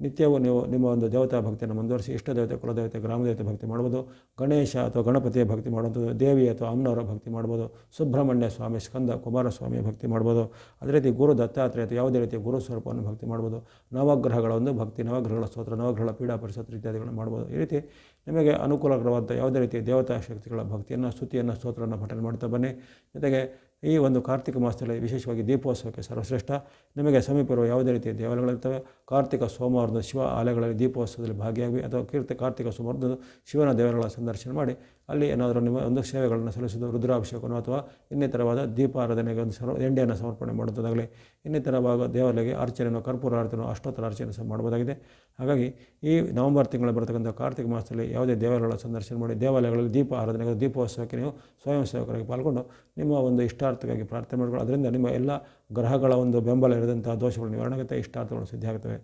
S1: ನಿತ್ಯವೂ ನೀವು ನಿಮ್ಮ ಒಂದು ದೇವತಾ ಭಕ್ತಿಯನ್ನು ಮುಂದುವರಿಸಿ ಇಷ್ಟ ದೇವತೆ ಕುಲದೇವತೆ, ಗ್ರಾಮದೇವತೆ ಭಕ್ತಿ ಮಾಡ್ಬೋದು. ಗಣೇಶ ಅಥವಾ ಗಣಪತಿಯ ಭಕ್ತಿ ಮಾಡುವಂಥದ್ದು, ದೇವಿ ಅಥವಾ ಅಮ್ಮನವರ ಭಕ್ತಿ ಮಾಡ್ಬೋದು. ಸುಬ್ರಹ್ಮಣ್ಯ ಸ್ವಾಮಿ, ಸ್ಕಂದ ಕುಮಾರಸ್ವಾಮಿಯ ಭಕ್ತಿ ಮಾಡ್ಬೋದು. ಅದೇ ರೀತಿ ಗುರು ದತ್ತಾತ್ರೇಯ ಅಥವಾ ಯಾವುದೇ ರೀತಿಯ ಗುರು ಸ್ವರೂಪವನ್ನು ಭಕ್ತಿ ಮಾಡ್ಬೋದು. ನವಗ್ರಹಗಳ ಒಂದು ಭಕ್ತಿ, ನವಗ್ರಹಗಳ ಸ್ತೋತ್ರ, ನವಗ್ರಹಗಳ ಪೀಡಾ ಪರಿಸತ್ರ ಇತ್ಯಾದಿಗಳನ್ನು ಮಾಡ್ಬೋದು. ಈ ರೀತಿ ನಿಮಗೆ ಅನುಕೂಲಕರವಾದ ಯಾವುದೇ ರೀತಿಯ ದೇವತಾ ಶಕ್ತಿಗಳ ಭಕ್ತಿಯನ್ನು, ಸ್ತುತಿಯನ್ನು, ಸ್ತೋತ್ರವನ್ನು ಪಠನೆ ಮಾಡ್ತಾ ಬನ್ನಿ. ಜೊತೆಗೆ ಈ ಒಂದು ಕಾರ್ತಿಕ ಮಾಸದಲ್ಲಿ ವಿಶೇಷವಾಗಿ ದೀಪೋತ್ಸವಕ್ಕೆ ಸರ್ವಶ್ರೇಷ್ಠ. ನಿಮಗೆ ಇರುವ ಯಾವುದೇ ರೀತಿಯ ದೇವಾಲಯಗಳಿರ್ತವೆ ಕಾರ್ತಿಕ ಸೋಮವಾರದ ಶಿವ ಆಲಯಗಳಲ್ಲಿ ದೀಪೋತ್ಸವದಲ್ಲಿ ಭಾಗಿಯಾಗಿ ಅಥವಾ ಕೀರ್ತಿ ಕಾರ್ತಿಕ ಸೋಮವಾರದ ಶಿವನ ದೇವರುಗಳ ಸಂದರ್ಶನ ಮಾಡಿ ಅಲ್ಲಿ ಏನಾದರೂ ನಿಮ್ಮ ಒಂದು ಸೇವೆಗಳನ್ನು ಸಲ್ಲಿಸೋದು ರುದ್ರಾಭಿಷೇಕನು ಅಥವಾ ಇನ್ನಿತರವಾದ ದೀಪಾರಾಧನೆಗೆ ಒಂದು ಸರ್ವ ಎಣ್ಣೆಯನ್ನು ಸಮರ್ಪಣೆ ಮಾಡುವುದಾಗಲಿ ಇನ್ನಿತರವಾದ ದೇವಾಲಯಕ್ಕೆ ಅರ್ಚನೆಯನ್ನು ಕರ್ಪೂರ ಅರ್ಚನೆ ಅಷ್ಟೋತ್ತರ ಅರ್ಚನೆ ಸಹ ಮಾಡಬಹುದಾಗಿದೆ. ಹಾಗಾಗಿ ಈ ನವೆಂಬರ್ ತಿಂಗಳಲ್ಲಿ ಬರತಕ್ಕಂಥ ಕಾರ್ತಿಕ ಮಾಸದಲ್ಲಿ ಯಾವುದೇ ದೇವಾಲಯಗಳ ಸಂದರ್ಶನ ಮಾಡಿ, ದೇವಾಲಯಗಳಲ್ಲಿ ದೀಪ ಆರಾಧನೆಗೆ ದೀಪೋತ್ಸವಕ್ಕೆ ನೀವು ಸ್ವಯಂ ಸೇವಕರಾಗಿ ಪಾಲ್ಗೊಂಡು ನಿಮ್ಮ ಒಂದು ಇಷ್ಟಾರ್ಥಕ್ಕಾಗಿ ಪ್ರಾರ್ಥನೆ ಮಾಡಿಕೊಂಡು ಅದರಿಂದ ನಿಮ್ಮ ಎಲ್ಲ ಗ್ರಹಗಳ ಒಂದು ಬೆಂಬಲ ಇರದಂಥ ದೋಷಗಳು ನಿವಾರಣೆ ಆಗುತ್ತೆ ಇಷ್ಟಾರ್ಥಗಳು ಸಿದ್ಧಿಯಾಗುತ್ತವೆ.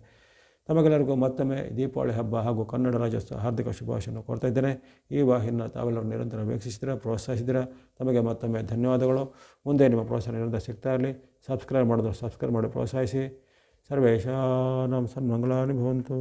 S1: ತಮಗೆಲ್ಲರಿಗೂ ಮತ್ತೊಮ್ಮೆ ದೀಪಾವಳಿ ಹಬ್ಬ ಹಾಗೂ ಕನ್ನಡ ರಾಜ್ಯೋತ್ಸವ ಹಾರ್ದಿಕ ಶುಭಾಶಯನ್ನು ಕೊಡ್ತಾ ಇದ್ದೇನೆ. ಈ ವಾಹಿನ ತಾವೆಲ್ಲರೂ ನಿರಂತರ ವೀಕ್ಷಿಸಿದ್ರೆ, ಪ್ರೋತ್ಸಾಹಿಸಿದ್ರೆ ತಮಗೆ ಮತ್ತೊಮ್ಮೆ ಧನ್ಯವಾದಗಳು. ಮುಂದೆ ನಿಮ್ಮ ಪ್ರೋತ್ಸಾಹ ನಿರಂತರ ಸಿಗ್ತಾ ಇರಲಿ. ಸಬ್ಸ್ಕ್ರೈಬ್ ಮಾಡಿದ್ರು ಸಬ್ಸ್ಕ್ರೈಬ್ ಮಾಡಿ ಪ್ರೋತ್ಸಾಹಿಸಿ. ಸರ್ವೇಶಾನಂ ಸನ್ಮಂಗಳಾನಿ ಭವಂತು.